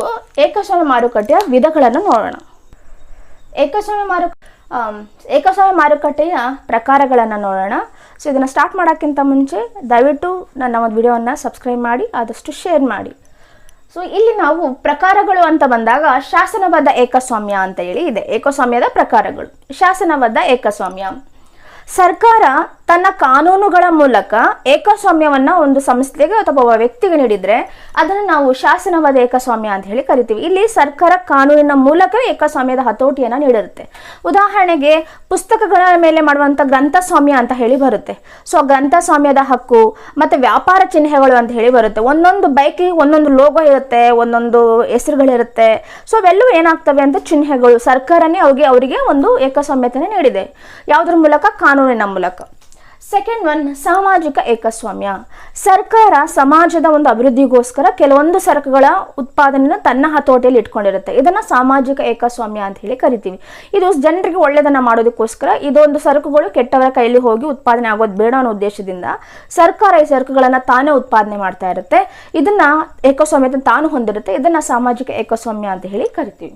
ಏಕಸ್ವಾಮ್ಯ ಮಾರುಕಟ್ಟೆಯ ವಿಧಗಳನ್ನು ನೋಡೋಣ. ಏಕಸ್ವಾಮ್ಯ ಮಾರುಕ ಏಕಸ್ವಾಮ್ಯ ಮಾರುಕಟ್ಟೆಯ ಪ್ರಕಾರಗಳನ್ನು ನೋಡೋಣ. ಸೊ ಇದನ್ನು ಸ್ಟಾರ್ಟ್ ಮಾಡೋಕ್ಕಿಂತ ಮುಂಚೆ ದಯವಿಟ್ಟು ನನ್ನ ಒಂದು ವಿಡಿಯೋವನ್ನು ಸಬ್ಸ್ಕ್ರೈಬ್ ಮಾಡಿ, ಆದಷ್ಟು ಶೇರ್ ಮಾಡಿ. ಸೊ ಇಲ್ಲಿ ನಾವು ಪ್ರಕಾರಗಳು ಅಂತ ಬಂದಾಗ ಶಾಸನಬದ್ಧ ಏಕಸ್ವಾಮ್ಯ ಅಂತ ಹೇಳಿ ಇದೆ. ಏಕಸ್ವಾಮ್ಯದ ಪ್ರಕಾರಗಳು. ಶಾಸನಬದ್ಧ ಏಕಸ್ವಾಮ್ಯ. ಸರ್ಕಾರ ತನ್ನ ಕಾನೂನುಗಳ ಮೂಲಕ ಏಕಸ್ವಾಮ್ಯವನ್ನ ಒಂದು ಸಂಸ್ಥೆಗೆ ಅಥವಾ ಒಬ್ಬ ವ್ಯಕ್ತಿಗೆ ನೀಡಿದ್ರೆ ಅದನ್ನು ನಾವು ಶಾಸನವಾದ ಏಕಸ್ವಾಮ್ಯ ಅಂತ ಹೇಳಿ ಕರಿತೀವಿ. ಇಲ್ಲಿ ಸರ್ಕಾರ ಕಾನೂನಿನ ಮೂಲಕವೇ ಏಕಸ್ವಾಮ್ಯದ ಹತೋಟಿಯನ್ನ ನೀಡಿರುತ್ತೆ. ಉದಾಹರಣೆಗೆ ಪುಸ್ತಕಗಳ ಮೇಲೆ ಮಾಡುವಂತ ಗ್ರಂಥಸ್ವಾಮ್ಯ ಅಂತ ಹೇಳಿ ಬರುತ್ತೆ. ಸೊ, ಗ್ರಂಥಸ್ವಾಮ್ಯದ ಹಕ್ಕು ಮತ್ತೆ ವ್ಯಾಪಾರ ಚಿಹ್ನೆಗಳು ಅಂತ ಹೇಳಿ ಬರುತ್ತೆ. ಒಂದೊಂದು ಬೈಕಿಗೆ ಒಂದೊಂದು ಲೋಗೋ ಇರುತ್ತೆ, ಒಂದೊಂದು ಹೆಸರುಗಳಿರುತ್ತೆ. ಸೊ, ಅವೆಲ್ಲವೂ ಏನಾಗ್ತವೆ ಅಂತ ಚಿಹ್ನೆಗಳು ಸರ್ಕಾರನೇ ಅವ್ರಿಗೆ ಅವರಿಗೆ ಒಂದು ಏಕಸ್ವಾಮ್ಯತೆಯನ್ನು ನೀಡಿದೆ. ಯಾವುದ್ರ ಮೂಲಕ? ಕಾನೂನಿನ ಮೂಲಕ. ಸೆಕೆಂಡ್ ಒನ್ ಸಾಮಾಜಿಕ ಏಕಸ್ವಾಮ್ಯ. ಸರ್ಕಾರ ಸಮಾಜದ ಒಂದು ಅಭಿವೃದ್ಧಿಗೋಸ್ಕರ ಕೆಲವೊಂದು ಸರಕುಗಳ ಉತ್ಪಾದನೆಯನ್ನು ತನ್ನ ಹತೋಟಿಯಲ್ಲಿ ಇಟ್ಕೊಂಡಿರುತ್ತೆ. ಇದನ್ನ ಸಾಮಾಜಿಕ ಏಕಸ್ವಾಮ್ಯ ಅಂತ ಹೇಳಿ ಕರಿತೀವಿ. ಇದು ಜನರಿಗೆ ಒಳ್ಳೆಯದನ್ನ ಮಾಡೋದಕ್ಕೋಸ್ಕರ ಇದೊಂದು ಸರಕುಗಳು ಕೆಟ್ಟವರ ಕೈಯಲ್ಲಿ ಹೋಗಿ ಉತ್ಪಾದನೆ ಆಗೋದು ಬೇಡ ಅನ್ನೋ ಉದ್ದೇಶದಿಂದ ಸರ್ಕಾರ ಈ ಸರಕುಗಳನ್ನ ತಾನೇ ಉತ್ಪಾದನೆ ಮಾಡ್ತಾ ಇರುತ್ತೆ. ಇದನ್ನ ಏಕಸ್ವಾಮ್ಯದ ತಾನು ಹೊಂದಿರುತ್ತೆ. ಇದನ್ನ ಸಾಮಾಜಿಕ ಏಕಸ್ವಾಮ್ಯ ಅಂತ ಹೇಳಿ ಕರಿತೀವಿ.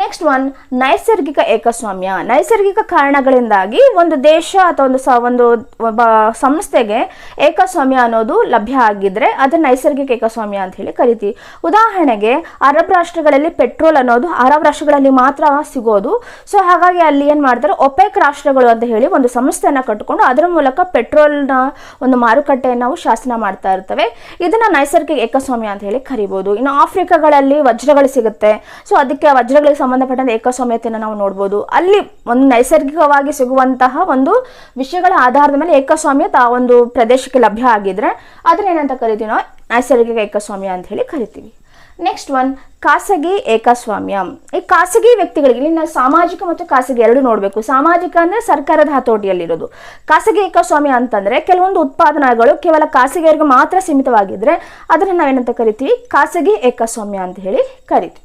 ನೆಕ್ಸ್ಟ್ ಒನ್ ನೈಸರ್ಗಿಕ ಏಕಸ್ವಾಮ್ಯ. ನೈಸರ್ಗಿಕ ಕಾರಣಗಳಿಂದಾಗಿ ಒಂದು ದೇಶ ಅಥವಾ ಒಂದು ಸ, ಒಂದು ಸಂಸ್ಥೆಗೆ ಏಕಸ್ವಾಮ್ಯ ಅನ್ನೋದು ಲಭ್ಯ ಆಗಿದ್ರೆ ಅದು ನೈಸರ್ಗಿಕ ಏಕಸ್ವಾಮ್ಯ ಅಂತ ಹೇಳಿ ಕರಿತೀವಿ. ಉದಾಹರಣೆಗೆ, ಅರಬ್ ರಾಷ್ಟ್ರಗಳಲ್ಲಿ ಪೆಟ್ರೋಲ್ ಅನ್ನೋದು ಅರಬ್ ರಾಷ್ಟ್ರಗಳಲ್ಲಿ ಮಾತ್ರ ಸಿಗೋದು. ಸೊ ಹಾಗಾಗಿ ಅಲ್ಲಿ ಏನು ಮಾಡ್ತಾರೆ, ಒಪೆಕ್ ರಾಷ್ಟ್ರಗಳು ಅಂತ ಹೇಳಿ ಒಂದು ಸಂಸ್ಥೆಯನ್ನು ಕಟ್ಟಿಕೊಂಡು ಅದರ ಮೂಲಕ ಪೆಟ್ರೋಲ್ನ ಒಂದು ಮಾರುಕಟ್ಟೆಯನ್ನು ನಾವು ಶಾಸನ ಮಾಡ್ತಾ ಇರ್ತವೆ. ಇದನ್ನ ನೈಸರ್ಗಿಕ ಏಕಸ್ವಾಮ್ಯ ಅಂತ ಹೇಳಿ ಕರಿಬೋದು. ಇನ್ನು ಆಫ್ರಿಕಾಗಳಲ್ಲಿ ವಜ್ರಗಳು ಸಿಗುತ್ತೆ. ಸೊ ಅದಕ್ಕೆ ವಜ್ರಗಳಿಗೆ ಸಂಬಂಧಪಟ್ಟಂತೆ ಏಕಸ್ವಾಮ್ಯತೆಯನ್ನು ನಾವು ನೋಡ್ಬೋದು. ಅಲ್ಲಿ ಒಂದು ನೈಸರ್ಗಿಕವಾಗಿ ಸಿಗುವಂತಹ ಒಂದು ವಿಷಯಗಳ ಆಧಾರದ ಮೇಲೆ ಏಕಸ್ವಾಮ್ಯ ತಾ ಒಂದು ಪ್ರದೇಶಕ್ಕೆ ಲಭ್ಯ ಆಗಿದ್ರೆ ಅದನ್ನ ಏನಂತ ಕರಿತೀವಿ ನಾವು? ನೈಸರ್ಗಿಕ ಏಕಸ್ವಾಮ್ಯ ಅಂತ ಹೇಳಿ ಕರಿತೀವಿ. ನೆಕ್ಸ್ಟ್ ಒನ್ ಖಾಸಗಿ ಏಕಸ್ವಾಮ್ಯ. ಈ ಖಾಸಗಿ ವ್ಯಕ್ತಿಗಳಿಗೆ ಇಲ್ಲಿ ನಾವು ಸಾಮಾಜಿಕ ಮತ್ತು ಖಾಸಗಿ ಎರಡು ನೋಡಬೇಕು. ಸಾಮಾಜಿಕ ಅಂದರೆ ಸರ್ಕಾರದ ಹತೋಟಿಯಲ್ಲಿರೋದು. ಖಾಸಗಿ ಏಕಸ್ವಾಮ್ಯ ಅಂತಂದರೆ ಕೆಲವೊಂದು ಉತ್ಪಾದನೆಗಳು ಕೇವಲ ಖಾಸಗಿಯವರಿಗೆ ಮಾತ್ರ ಸೀಮಿತವಾಗಿದ್ರೆ ಅದನ್ನು ನಾವೇನಂತ ಕರಿತೀವಿ? ಖಾಸಗಿ ಏಕಸ್ವಾಮ್ಯ ಅಂತ ಹೇಳಿ ಕರಿತೀವಿ.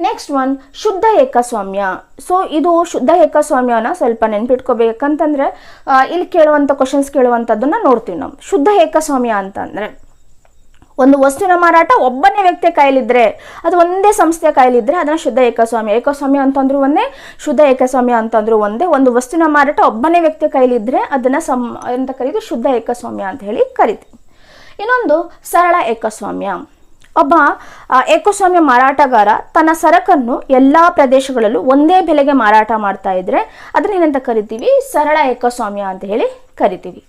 ನೆಕ್ಸ್ಟ್ ಒನ್ ಶುದ್ಧ ಏಕಸ್ವಾಮ್ಯ. ಸೊ ಇದು ಶುದ್ಧ ಏಕಸ್ವಾಮ್ಯನ ಸ್ವಲ್ಪ ನೆನ್ಪಿಟ್ಕೋಬೇಕಂತಂದ್ರೆ ಇಲ್ಲಿ ಕೇಳುವಂಥ ಕ್ವಶನ್ಸ್ ಕೇಳುವಂಥದ್ದನ್ನು ನೋಡ್ತೀವಿ ನಾವು. ಶುದ್ಧ ಏಕಸ್ವಾಮ್ಯ ಅಂತಂದ್ರೆ, ಒಂದು ವಸ್ತುವಿನ ಮಾರಾಟ ಒಬ್ಬನೇ ವ್ಯಕ್ತಿಯ ಕೈಲಿದ್ರೆ ಅದು ಒಂದೇ ಸಂಸ್ಥೆಯ ಕೈಲಿದ್ರೆ ಅದನ್ನ ಶುದ್ಧ ಏಕಸ್ವಾಮ್ಯ. ಏಕಸ್ವಾಮ್ಯ ಅಂತಂದ್ರು ಒಂದೇ, ಶುದ್ಧ ಏಕಸ್ವಾಮ್ಯ ಅಂತಂದ್ರು ಒಂದೇ. ಒಂದು ವಸ್ತುವಿನ ಮಾರಾಟ ಒಬ್ಬನೇ ವ್ಯಕ್ತಿಯ ಕೈಲಿದ್ರೆ ಅದನ್ನ ಸಮ್ ಅಂತ ಕರೀತು ಶುದ್ಧ ಏಕಸ್ವಾಮ್ಯ ಅಂತ ಹೇಳಿ ಕರಿತೀವಿ. ಇನ್ನೊಂದು, ಸರಳ ಏಕಸ್ವಾಮ್ಯ. ಒಬ್ಬ ಏಕಸ್ವಾಮ್ಯ ಮಾರಾಟಗಾರ ತನ್ನ ಸರಕನ್ನು ಎಲ್ಲ ಪ್ರದೇಶಗಳಲ್ಲೂ ಒಂದೇ ಬೆಲೆಗೆ ಮಾರಾಟ ಮಾಡ್ತಾ ಇದ್ರೆ ಅದನ್ನ ಏನಂತ ಕರಿತೀವಿ? ಸರಳ ಏಕಸ್ವಾಮ್ಯ ಅಂತ ಹೇಳಿ ಕರಿತೀವಿ.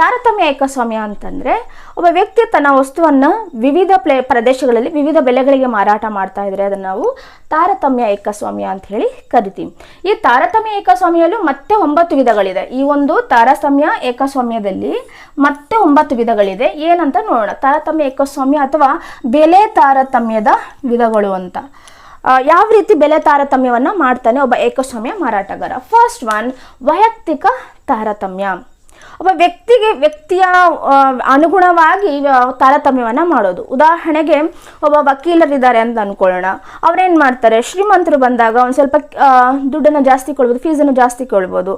ತಾರತಮ್ಯ ಏಕಸ್ವಾಮ್ಯ ಅಂತಂದ್ರೆ ಒಬ್ಬ ವ್ಯಕ್ತಿ ತನ್ನ ವಸ್ತುವನ್ನು ವಿವಿಧ ಪ್ಲೇ ಪ್ರದೇಶಗಳಲ್ಲಿ ವಿವಿಧ ಬೆಲೆಗಳಿಗೆ ಮಾರಾಟ ಮಾಡ್ತಾ ಇದ್ದರೆ ಅದನ್ನ ನಾವು ತಾರತಮ್ಯ ಏಕಸ್ವಾಮ್ಯ ಅಂತ ಹೇಳಿ ಕರಿತೀವಿ. ಈ ತಾರತಮ್ಯ ಏಕಸ್ವಾಮ್ಯಲ್ಲೂ ಮತ್ತೆ ಒಂಬತ್ತು ವಿಧಗಳಿದೆ. ಈ ಒಂದು ತಾರತಮ್ಯ ಏಕಸ್ವಾಮ್ಯದಲ್ಲಿ ಮತ್ತೆ ಒಂಬತ್ತು ವಿಧಗಳಿದೆ. ಏನಂತ ನೋಡೋಣ. ತಾರತಮ್ಯ ಏಕಸ್ವಾಮ್ಯ ಅಥವಾ ಬೆಲೆ ತಾರತಮ್ಯದ ವಿಧಗಳು ಅಂತ. ಯಾವ ರೀತಿ ಬೆಲೆ ತಾರತಮ್ಯವನ್ನು ಮಾಡ್ತಾನೆ ಒಬ್ಬ ಏಕಸ್ವಾಮ್ಯ ಮಾರಾಟಗಾರ? ಫಸ್ಟ್ ಒನ್ ವೈಯಕ್ತಿಕ ತಾರತಮ್ಯ. ಒಬ್ಬ ವ್ಯಕ್ತಿಗೆ ವ್ಯಕ್ತಿಯ ಅನುಗುಣವಾಗಿ ತಾರತಮ್ಯವನ್ನು ಮಾಡೋದು. ಉದಾಹರಣೆಗೆ, ಒಬ್ಬ ವಕೀಲರಿದ್ದಾರೆ ಅಂತ ಅನ್ಕೊಳ್ಳೋಣ. ಅವ್ರೇನು ಮಾಡ್ತಾರೆ? ಶ್ರೀಮಂತರು ಬಂದಾಗ ಒಂದು ಸ್ವಲ್ಪ ದುಡ್ಡನ್ನು ಜಾಸ್ತಿ ಕೊಡ್ಬೋದು ಫೀಸನ್ನು ಜಾಸ್ತಿ ಕೊಡ್ಬೋದು.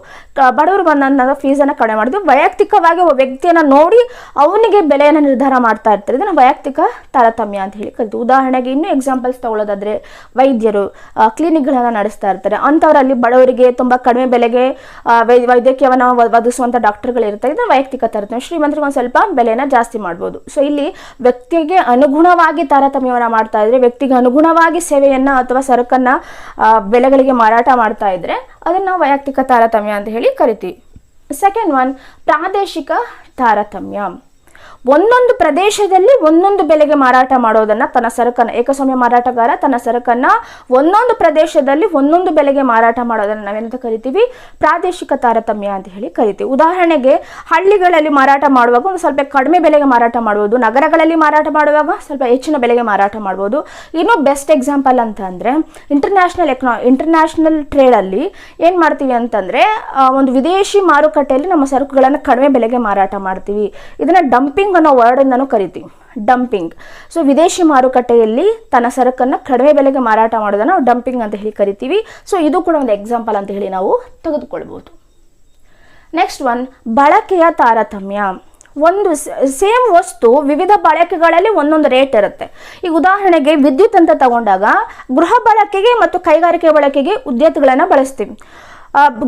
ಬಡವರು ಬಂದಾಗ ಫೀಸನ್ನು ಕಡಿಮೆ ಮಾಡೋದು. ವೈಯಕ್ತಿಕವಾಗಿ ಒಬ್ಬ ವ್ಯಕ್ತಿಯನ್ನ ನೋಡಿ ಅವನಿಗೆ ಬೆಲೆಯನ್ನು ನಿರ್ಧಾರ ಮಾಡ್ತಾ ಇರ್ತಾರೆ. ಇದನ್ನು ವೈಯಕ್ತಿಕ ತಾರತಮ್ಯ ಅಂತ ಹೇಳಿ ಕಲಿತು ಉದಾಹರಣೆಗೆ ಇನ್ನೂ ಎಕ್ಸಾಂಪಲ್ಸ್ ತಗೊಳ್ಳೋದಾದ್ರೆ ವೈದ್ಯರು ಕ್ಲಿನಿಕ್ಗಳನ್ನು ನಡೆಸ್ತಾ ಇರ್ತಾರೆ. ಅಂಥವರಲ್ಲಿ ಬಡವರಿಗೆ ತುಂಬ ಕಡಿಮೆ ಬೆಲೆಗೆ ವೈದ್ಯಕೀಯವನ್ನು ಒದಗಿಸುವಂಥ ಡಾಕ್ಟರ್ಗಳು ಇರ್ತಾರೆ ಇದನ್ನ ವೈಯಕ್ತಿಕ ತಾರತಮ್ಯ ಶ್ರೀಮಂತರಿಗೆ ಒಂದು ಸ್ವಲ್ಪ ಬೆಲೆನ ಜಾಸ್ತಿ ಮಾಡ್ಬೋದು. ಸೊ ಇಲ್ಲಿ ವ್ಯಕ್ತಿಗೆ ಅನುಗುಣವಾಗಿ ತಾರತಮ್ಯವನ್ನ ಮಾಡ್ತಾ ಇದ್ರೆ, ವ್ಯಕ್ತಿಗೆ ಅನುಗುಣವಾಗಿ ಸೇವೆಯನ್ನ ಅಥವಾ ಸರಕನ್ನ ಬೆಲೆಗಳಿಗೆ ಮಾರಾಟ ಮಾಡ್ತಾ ಇದ್ರೆ, ಅದನ್ನ ನಾವು ವೈಯಕ್ತಿಕ ತಾರತಮ್ಯ ಅಂತ ಹೇಳಿ ಕರಿತೀವಿ. ಸೆಕೆಂಡ್ ಒನ್ ಪ್ರಾದೇಶಿಕ ತಾರತಮ್ಯ. ಒಂದೊಂದು ಪ್ರದೇಶದಲ್ಲಿ ಒಂದೊಂದು ಬೆಲೆಗೆ ಮಾರಾಟ ಮಾಡೋದನ್ನ ತನ್ನ ಸರಕನ್ನ ಏಕಸ್ವಾಮ್ಯ ಮಾರಾಟಗಾರ ತನ್ನ ಸರಕನ್ನ ಒಂದೊಂದು ಪ್ರದೇಶದಲ್ಲಿ ಒಂದೊಂದು ಬೆಲೆಗೆ ಮಾರಾಟ ಮಾಡೋದನ್ನ ನಾವೇನಂತ ಕರಿತೀವಿ? ಪ್ರಾದೇಶಿಕ ತಾರತಮ್ಯ ಅಂತ ಹೇಳಿ ಕರಿತೀವಿ. ಉದಾಹರಣೆಗೆ ಹಳ್ಳಿಗಳಲ್ಲಿ ಮಾರಾಟ ಮಾಡುವಾಗ ಒಂದು ಸ್ವಲ್ಪ ಕಡಿಮೆ ಬೆಲೆಗೆ ಮಾರಾಟ ಮಾಡುವುದು ನಗರಗಳಲ್ಲಿ ಮಾರಾಟ ಮಾಡುವಾಗ ಸ್ವಲ್ಪ ಹೆಚ್ಚಿನ ಬೆಲೆಗೆ ಮಾರಾಟ ಮಾಡ್ಬೋದು. ಇನ್ನು ಬೆಸ್ಟ್ ಎಕ್ಸಾಂಪಲ್ ಅಂತ ಅಂದ್ರೆ ಇಂಟರ್ನ್ಯಾಷನಲ್ ಎಕನಾ ಇಂಟರ್ನ್ಯಾಷನಲ್ ಟ್ರೇಡಲ್ಲಿ ಏನ್ ಮಾಡ್ತೀವಿ ಅಂತಂದ್ರೆ ಒಂದು ವಿದೇಶಿ ಮಾರುಕಟ್ಟೆಯಲ್ಲಿ ನಮ್ಮ ಸರಕುಗಳನ್ನು ಕಡಿಮೆ ಬೆಲೆಗೆ ಮಾರಾಟ ಮಾಡ್ತೀವಿ. ಇದನ್ನ ಡಂಪಿಂಗ್ ಅನ್ನೋ ವರ್ಡನ್ನು ಕರಿತೀವಿ. ಡಂಪಿಂಗ್ ಸೊ ವಿದೇಶಿ ಮಾರುಕಟ್ಟೆಯಲ್ಲಿ ತನ್ನ ಸರಕನ್ನು ಕಡಿಮೆ ಬೆಲೆಗೆ ಮಾರಾಟ ಮಾಡೋದನ್ನ ನಾವು ಡಂಪಿಂಗ್ ಅಂತ ಹೇಳಿ ಕರಿತೀವಿ. ಸೊ ಇದು ಕೂಡ ಒಂದು ಎಕ್ಸಾಂಪಲ್ ಅಂತ ಹೇಳಿ ನಾವು ತೆಗೆದುಕೊಳ್ಬೋದು. ನೆಕ್ಸ್ಟ್ ಒನ್ ಬಳಕೆಯ ತಾರತಮ್ಯ. ಒಂದು ಸೇಮ್ ವಸ್ತು ವಿವಿಧ ಬಳಕೆಗಳಲ್ಲಿ ಒಂದೊಂದು ರೇಟ್ ಇರುತ್ತೆ. ಈಗ ಉದಾಹರಣೆಗೆ ವಿದ್ಯುತ್ ಅಂತ ತಗೊಂಡಾಗ ಗೃಹ ಬಳಕೆಗೆ ಮತ್ತು ಕೈಗಾರಿಕೆ ಬಳಕೆಗೆ ವಿದ್ಯುತ್ಗಳನ್ನು ಬಳಸ್ತೀವಿ.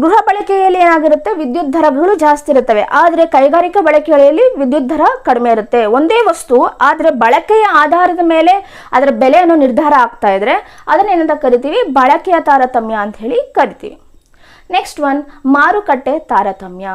ಗೃಹ ಬಳಕೆಯಲ್ಲಿ ಏನಾಗಿರುತ್ತೆ? ವಿದ್ಯುತ್ ದರಗಳು ಜಾಸ್ತಿ ಇರುತ್ತವೆ. ಆದರೆ ಕೈಗಾರಿಕಾ ಬಳಕೆಯಲ್ಲಿ ವಿದ್ಯುತ್ ದರ ಕಡಿಮೆ ಇರುತ್ತೆ. ಒಂದೇ ವಸ್ತು, ಆದರೆ ಬಳಕೆಯ ಆಧಾರದ ಮೇಲೆ ಅದರ ಬೆಲೆಯನ್ನು ನಿರ್ಧಾರ ಆಗ್ತಾ ಇದ್ರೆ ಅದನ್ನ ಏನಂತ ಕರಿತೀವಿ? ಬಳಕೆಯ ತಾರತಮ್ಯ ಅಂತ ಹೇಳಿ ಕರಿತೀವಿ. ನೆಕ್ಸ್ಟ್ ಒನ್ ಮಾರುಕಟ್ಟೆ ತಾರತಮ್ಯ.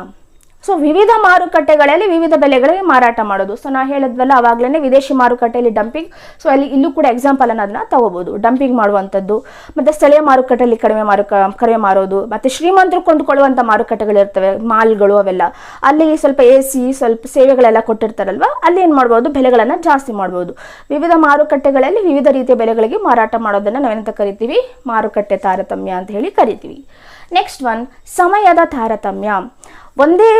ಸೊ ವಿವಿಧ ಮಾರುಕಟ್ಟೆಗಳಲ್ಲಿ ವಿವಿಧ ಬೆಲೆಗಳಿಗೆ ಮಾರಾಟ ಮಾಡೋದು. ಸೊ ನಾ ಹೇಳಿದ್ವಲ್ಲ ಅವಾಗಲೇ ವಿದೇಶಿ ಮಾರುಕಟ್ಟೆಯಲ್ಲಿ ಡಂಪಿಂಗ್ ಸೊ ಅಲ್ಲಿ ಇಲ್ಲೂ ಕೂಡ ಎಕ್ಸಾಂಪಲ್ ಅನ್ನೋದನ್ನ ತಗೋಬಹುದು ಡಂಪಿಂಗ್ ಮಾಡುವಂಥದ್ದು, ಮತ್ತೆ ಸ್ಥಳೀಯ ಮಾರುಕಟ್ಟೆಯಲ್ಲಿ ಕಡಿಮೆ ಮಾರುಕ, ಕಡಿಮೆ ಮಾರೋದು, ಮತ್ತೆ ಶ್ರೀಮಂತರು ಕೊಂಡುಕೊಳ್ಳುವಂಥ ಮಾರುಕಟ್ಟೆಗಳಿರ್ತವೆ ಮಾಲ್ಗಳು ಅವೆಲ್ಲ. ಅಲ್ಲಿ ಸ್ವಲ್ಪ ಎ ಸಿ ಸ್ವಲ್ಪ ಸೇವೆಗಳೆಲ್ಲ ಕೊಟ್ಟಿರ್ತಾರಲ್ವ, ಅಲ್ಲಿ ಏನು ಮಾಡ್ಬೋದು? ಬೆಲೆಗಳನ್ನು ಜಾಸ್ತಿ ಮಾಡ್ಬೋದು. ವಿವಿಧ ಮಾರುಕಟ್ಟೆಗಳಲ್ಲಿ ವಿವಿಧ ರೀತಿಯ ಬೆಲೆಗಳಿಗೆ ಮಾರಾಟ ಮಾಡೋದನ್ನು ನಾವೇನಂತ ಕರಿತೀವಿ? ಮಾರುಕಟ್ಟೆ ತಾರತಮ್ಯ ಅಂತ ಹೇಳಿ ಕರಿತೀವಿ. ನೆಕ್ಸ್ಟ್ ಒನ್ ಸಮಯದ ತಾರತಮ್ಯ. ಒಂದೇ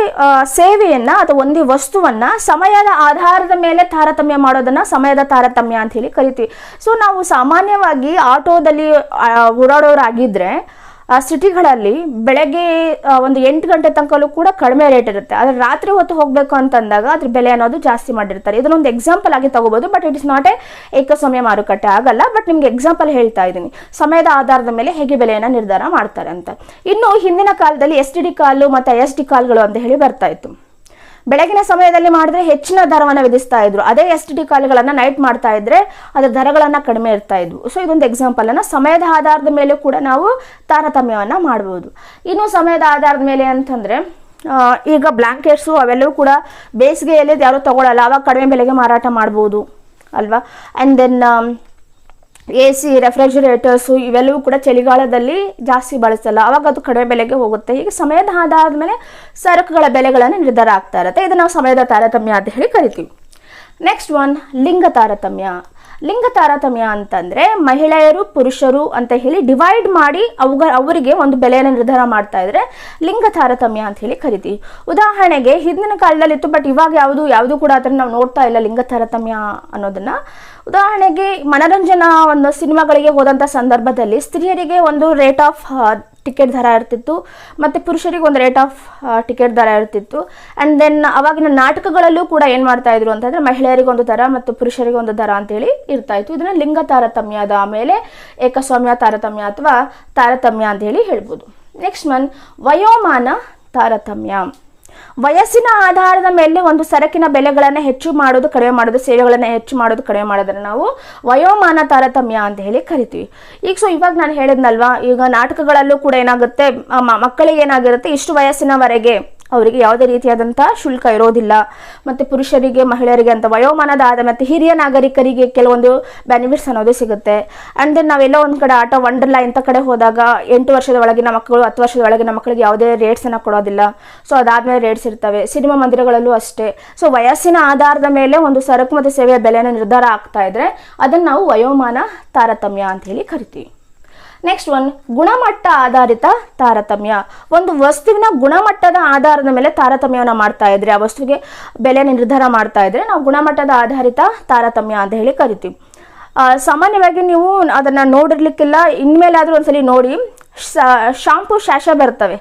ಸೇವೆಯನ್ನ ಅಥವಾ ಒಂದೇ ವಸ್ತುವನ್ನ ಸಮಯದ ಆಧಾರದ ಮೇಲೆ ತಾರತಮ್ಯ ಮಾಡೋದನ್ನ ಸಮಯದ ತಾರತಮ್ಯ ಅಂತ ಹೇಳಿ ಕರಿತೀವಿ. ಸೊ ನಾವು ಸಾಮಾನ್ಯವಾಗಿ ಆಟೋದಲ್ಲಿ ಓಡಾಡೋರಾಗಿದ್ರೆ ಆ, ಸಿಟಿಗಳಲ್ಲಿ ಬೆಳಗ್ಗೆ ಒಂದು ಎಂಟು ಗಂಟೆ ತನಕಲ್ಲೂ ಕೂಡ ಕಡಿಮೆ ರೇಟ್ ಇರುತ್ತೆ. ಆದರೆ ರಾತ್ರಿ ಹೊತ್ತು ಹೋಗಬೇಕು ಅಂತಂದಾಗ ಅದ್ರ ಬೆಲೆ ಅನ್ನೋದು ಜಾಸ್ತಿ ಮಾಡಿರ್ತಾರೆ. ಇದನ್ನೊಂದು ಎಕ್ಸಾಂಪಲ್ ಆಗಿ ತಗೋಬಹುದು but it is not a ಏಕಸಮಯ ಮಾರುಕಟ್ಟೆ ಆಗಲ್ಲ. ಬಟ್ ನಿಮ್ಗೆ ಎಕ್ಸಾಂಪಲ್ ಹೇಳ್ತಾ ಇದ್ದೀನಿ. ಸಮಯದ ಆಧಾರದ ಮೇಲೆ ಹೇಗೆ ಬೆಲೆಯನ್ನು ನಿರ್ಧಾರ ಮಾಡ್ತಾರೆ ಅಂತ. ಇನ್ನು ಹಿಂದಿನ ಕಾಲದಲ್ಲಿ ಎಸ್ ಟಿ ಡಿ ಕಾಲು ಮತ್ತು ಎಸ್ ಡಿ ಕಾಲ್ಗಳು ಅಂತ ಹೇಳಿ ಬರ್ತಾ ಇತ್ತು. ಬೆಳಗಿನ ಸಮಯದಲ್ಲಿ ಮಾಡಿದ್ರೆ ಹೆಚ್ಚಿನ ದರವನ್ನು ವಿಧಿಸ್ತಾ ಇದ್ರು. ಅದೇ ಎಸ್ ಟಿ ಕಾಲುಗಳನ್ನು ನೈಟ್ ಮಾಡ್ತಾ ಇದ್ರೆ ಅದರ ದರಗಳನ್ನು ಕಡಿಮೆ ಇರ್ತಾ ಇದ್ವು. ಸೊ ಇದೊಂದು ಎಕ್ಸಾಂಪಲ್ ಅನ್ನು ಸಮಯದ ಆಧಾರದ ಮೇಲೆ ಕೂಡ ನಾವು ತಾರತಮ್ಯವನ್ನ ಮಾಡಬಹುದು ಇನ್ನು ಸಮಯದ ಆಧಾರದ ಮೇಲೆ ಅಂತಂದ್ರೆ ಈಗ ಬ್ಲಾಂಕೆಟ್ಸು ಅವೆಲ್ಲವೂ ಕೂಡ ಬೇಸಿಗೆಯಲ್ಲಿ ಯಾರು ತಗೊಳ್ಳಲ್ಲ ಅವಾಗ ಕಡಿಮೆ ಬೆಲೆಗೆ ಮಾರಾಟ ಮಾಡ್ಬೋದು. ಅಲ್ವಾ? And then A C refrigerators ಇವೆಲ್ಲವೂ ಕೂಡ ಚಳಿಗಾಲದಲ್ಲಿ ಜಾಸ್ತಿ ಬಳಸಲ್ಲ. ಅವಾಗ ಅದು ಕಡಿಮೆ ಬೆಲೆಗೆ ಹೋಗುತ್ತೆ. ಹೀಗೆ ಸಮಯದ ಆಧಾರದ ಮೇಲೆ ಸರಕುಗಳ ಬೆಲೆಗಳನ್ನು ನಿರ್ಧಾರ ಆಗ್ತಾ ಇರುತ್ತೆ. ಇದು ನಾವು ಸಮಯದ ತಾರತಮ್ಯ ಅಂತ ಹೇಳಿ ಕರಿತೀವಿ. ನೆಕ್ಸ್ಟ್ ಒನ್ ಲಿಂಗ ತಾರತಮ್ಯ. ಲಿಂಗ ತಾರತಮ್ಯ ಅಂತಂದ್ರೆ ಮಹಿಳೆಯರು, ಪುರುಷರು ಅಂತ ಹೇಳಿ ಡಿವೈಡ್ ಮಾಡಿ ಅವುಗ, ಅವರಿಗೆ ಒಂದು ಬೆಲೆಯನ್ನು ನಿರ್ಧಾರ ಮಾಡ್ತಾ ಇದ್ರೆ ಲಿಂಗ ತಾರತಮ್ಯ ಅಂತ ಹೇಳಿ ಕರಿತೀವಿ. ಉದಾಹರಣೆಗೆ ಹಿಂದಿನ ಕಾಲದಲ್ಲಿ ಇತ್ತು ಬಟ್ ಇವಾಗ ಯಾವುದು ಯಾವುದು ಕೂಡ ಅದನ್ನು ನಾವು ನೋಡ್ತಾ ಇಲ್ಲ ಲಿಂಗ ತಾರತಮ್ಯ ಅನ್ನೋದನ್ನ. ಉದಾಹರಣೆಗೆ ಮನರಂಜನಾ ಒಂದು ಸಿನಿಮಾಗಳಿಗೆ ಹೋದಂಥ ಸಂದರ್ಭದಲ್ಲಿ ಸ್ತ್ರೀಯರಿಗೆ ಒಂದು ರೇಟ್ ಆಫ್ ಟಿಕೆಟ್ ದರ ಇರ್ತಿತ್ತು. ಮತ್ತು ಪುರುಷರಿಗೆ ಒಂದು ರೇಟ್ ಆಫ್ ಟಿಕೆಟ್ ದರ ಇರ್ತಿತ್ತು. ಆ್ಯಂಡ್ ದೆನ್ ಅವಾಗಿನ ನಾಟಕಗಳಲ್ಲೂ ಕೂಡ ಏನು ಮಾಡ್ತಾ ಇದ್ರು ಅಂತಂದರೆ ಮಹಿಳೆಯರಿಗೆ ಒಂದು ದರ ಮತ್ತು ಪುರುಷರಿಗೆ ಒಂದು ದರ ಅಂತೇಳಿ ಇರ್ತಾಯಿತ್ತು ಇದನ್ನು ಲಿಂಗ ತಾರತಮ್ಯದ ಆಮೇಲೆ ಏಕಸ್ವಾಮ್ಯ ತಾರತಮ್ಯ ಅಥವಾ ತಾರತಮ್ಯ ಅಂತೇಳಿ ಹೇಳ್ಬೋದು. ನೆಕ್ಸ್ಟ್ ಮನ್ ವಯೋಮಾನ ತಾರತಮ್ಯ. ವಯಸ್ಸಿನ ಆಧಾರದ ಮೇಲೆ ಒಂದು ಸರಕಿನ ಬೆಲೆಗಳನ್ನು ಹೆಚ್ಚು ಮಾಡೋದು, ಕಡಿಮೆ ಮಾಡೋದು, ಸೇವೆಗಳನ್ನು ಹೆಚ್ಚು ಮಾಡೋದು, ಕಡಿಮೆ ಮಾಡೋದನ್ನ ನಾವು ವಯೋಮಾನ ತಾರತಮ್ಯ ಅಂತ ಹೇಳಿ ಕರಿತೀವಿ. ಈಗ ಸೊ ಇವಾಗ ನಾನು ಹೇಳಿದ್ನಲ್ವಾ, ಈಗ ನಾಟಕಗಳಲ್ಲೂ ಕೂಡ ಏನಾಗುತ್ತೆ ಮಕ್ಕಳಿಗೆ ಏನಾಗಿರುತ್ತೆ, ಇಷ್ಟು ವಯಸ್ಸಿನವರೆಗೆ ಅವರಿಗೆ ಯಾವುದೇ ರೀತಿಯಾದಂಥ ಶುಲ್ಕ ಇರೋದಿಲ್ಲ. ಮತ್ತು ಪುರುಷರಿಗೆ, ಮಹಿಳೆಯರಿಗೆ ಅಂತ ವಯೋಮಾನದ ಆದ ಮತ್ತು ಹಿರಿಯ ನಾಗರಿಕರಿಗೆ ಕೆಲವೊಂದು ಬೆನಿಫಿಟ್ಸ್ ಅನ್ನೋದು ಸಿಗುತ್ತೆ. ಆ್ಯಂಡ್ ದೆನ್ ನಾವೆಲ್ಲೋ ಒಂದು ಕಡೆ ಆಟೋ ವಂಡರ್ಲಾ ಇಂಥ ಕಡೆ ಹೋದಾಗ ಎಂಟು ವರ್ಷದ ಒಳಗಿನ ಮಕ್ಕಳು, ಹತ್ತು ವರ್ಷದ ಒಳಗಿನ ಮಕ್ಕಳಿಗೆ ಯಾವುದೇ ರೇಟ್ಸನ್ನು ಕೊಡೋದಿಲ್ಲ. ಸೊ ಅದಾದಮೇಲೆ ರೇಟ್ಸ್ ಇರ್ತವೆ. ಸಿನಿಮಾ ಮಂದಿರಗಳಲ್ಲೂ ಅಷ್ಟೇ. ಸೊ ವಯಸ್ಸಿನ ಆಧಾರದ ಮೇಲೆ ಒಂದು ಸರಕು ಮತ್ತು ಸೇವೆಯ ಬೆಲೆನ ನಿರ್ಧಾರ ಆಗ್ತಾ ಇದ್ದರೆ ಅದನ್ನು ನಾವು ವಯೋಮಾನ ತಾರತಮ್ಯ ಅಂತ ಹೇಳಿ ಕರಿತೀವಿ. ನೆಕ್ಸ್ಟ್ ಒನ್ ಗುಣಮಟ್ಟ ಆಧಾರಿತ ತಾರತಮ್ಯ. ಒಂದು ವಸ್ತುವಿನ ಗುಣಮಟ್ಟದ ಆಧಾರದ ಮೇಲೆ ತಾರತಮ್ಯವನ್ನು ಮಾಡ್ತಾ ಇದ್ರೆ, ಆ ವಸ್ತುವಿಗೆ ಬೆಲೆ ನಿರ್ಧಾರ ಮಾಡ್ತಾ ಇದ್ರೆ ನಾವು ಗುಣಮಟ್ಟದ ಆಧಾರಿತ ತಾರತಮ್ಯ ಅಂತ ಹೇಳಿ ಕರಿತೀವಿ. ಸಾಮಾನ್ಯವಾಗಿ ನೀವು ಅದನ್ನು ನೋಡಿರ್ಲಿಕ್ಕಿಲ್ಲ, ಇನ್ಮೇಲಾದರೂ ಒಂದ್ಸಲಿ ನೋಡಿ ಶಾಂಪು, ಶಾಶ ಬರ್ತವೆ.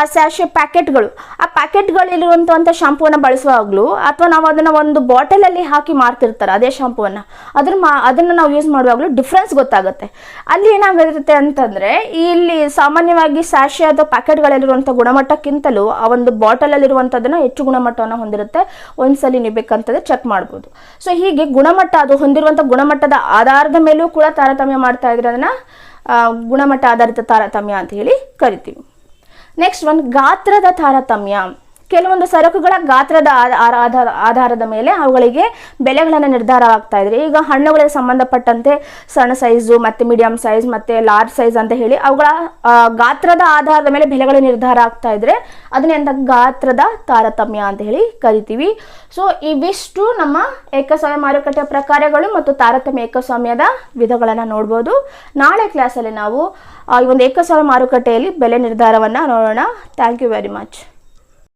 ಆ ಸ್ಯಾಶೆ ಪ್ಯಾಕೆಟ್ಗಳು ಆ ಪ್ಯಾಕೆಟ್ಗಳಲ್ಲಿರುವಂಥ ಶಾಂಪುವನ್ನು ಬಳಸುವಾಗಲೂ ಅಥವಾ ನಾವು ಅದನ್ನು ಒಂದು ಬಾಟಲಲ್ಲಿ ಹಾಕಿ ಮಾರ್ತಿರ್ತಾರೆ ಅದೇ ಶಾಂಪೂವನ್ನು ಅದ್ರ ಮಾ, ಅದನ್ನು ನಾವು ಯೂಸ್ ಮಾಡುವಾಗಲೂ ಡಿಫ್ರೆನ್ಸ್ ಗೊತ್ತಾಗುತ್ತೆ. ಅಲ್ಲಿ ಏನಾಗಿರುತ್ತೆ ಅಂತಂದರೆ ಇಲ್ಲಿ ಸಾಮಾನ್ಯವಾಗಿ ಸ್ಯಾಶೆ ಅಥವಾ ಪ್ಯಾಕೆಟ್ಗಳಲ್ಲಿರುವಂಥ ಗುಣಮಟ್ಟಕ್ಕಿಂತಲೂ ಆ ಒಂದು ಬಾಟಲಲ್ಲಿರುವಂಥದ್ದನ್ನು ಹೆಚ್ಚು ಗುಣಮಟ್ಟವನ್ನು ಹೊಂದಿರುತ್ತೆ. ಒಂದ್ಸಲಿ ನೀವು ಬೇಕಂತ ಚೆಕ್ ಮಾಡ್ಬೋದು. ಸೊ ಹೀಗೆ ಗುಣಮಟ್ಟ, ಅದು ಹೊಂದಿರುವಂಥ ಗುಣಮಟ್ಟದ ಆಧಾರದ ಮೇಲೂ ಕೂಡ ತಾರತಮ್ಯ ಮಾಡ್ತಾ ಇದ್ರೆ ಅದನ್ನು ಗುಣಮಟ್ಟ ಆಧಾರಿತ ತಾರತಮ್ಯ ಅಂತ ಹೇಳಿ ಕರಿತೀವಿ. ನೆಕ್ಸ್ಟ್ ಒನ್ ಗಾತ್ರದ ತಾರತಮ್ಯ ಕೆಲವೊಂದು ಸರಕುಗಳ ಗಾತ್ರದ ಆಧಾರದ ಮೇಲೆ ಅವುಗಳಿಗೆ ಬೆಲೆಗಳನ್ನು ನಿರ್ಧಾರವಾಗ್ತಾ ಇದ್ರೆ. ಈಗ ಹಣ್ಣುಗಳಿಗೆ ಸಂಬಂಧಪಟ್ಟಂತೆ ಸಣ್ಣ ಸೈಜು ಮತ್ತೆ ಮೀಡಿಯಂ ಸೈಜ್ ಮತ್ತೆ ಲಾರ್ಜ್ ಸೈಜ್ ಅಂತ ಹೇಳಿ ಅವುಗಳ ಗಾತ್ರದ ಆಧಾರದ ಮೇಲೆ ಬೆಲೆಗಳು ನಿರ್ಧಾರ ಆಗ್ತಾ ಇದ್ರೆ ಅದನ್ನೇ ಅಂತ ಗಾತ್ರದ ತಾರತಮ್ಯ ಅಂತ ಹೇಳಿ ಕರಿತೀವಿ. ಸೊ ಇವಿಷ್ಟು ನಮ್ಮ ಏಕಸ್ವಾಮ್ಯ ಮಾರುಕಟ್ಟೆ ಪ್ರಕಾರಗಳು ಮತ್ತು ತಾರತಮ್ಯ ಏಕಸ್ವಾಮ್ಯದ ವಿಧಗಳನ್ನು ನೋಡ್ಬೋದು. ನಾಳೆ ಕ್ಲಾಸಲ್ಲಿ ನಾವು ಈ ಒಂದು ಏಕಸ್ವಾಮ್ಯ ಮಾರುಕಟ್ಟೆಯಲ್ಲಿ ಬೆಲೆ ನಿರ್ಧಾರವನ್ನು ನೋಡೋಣ. Thank you very much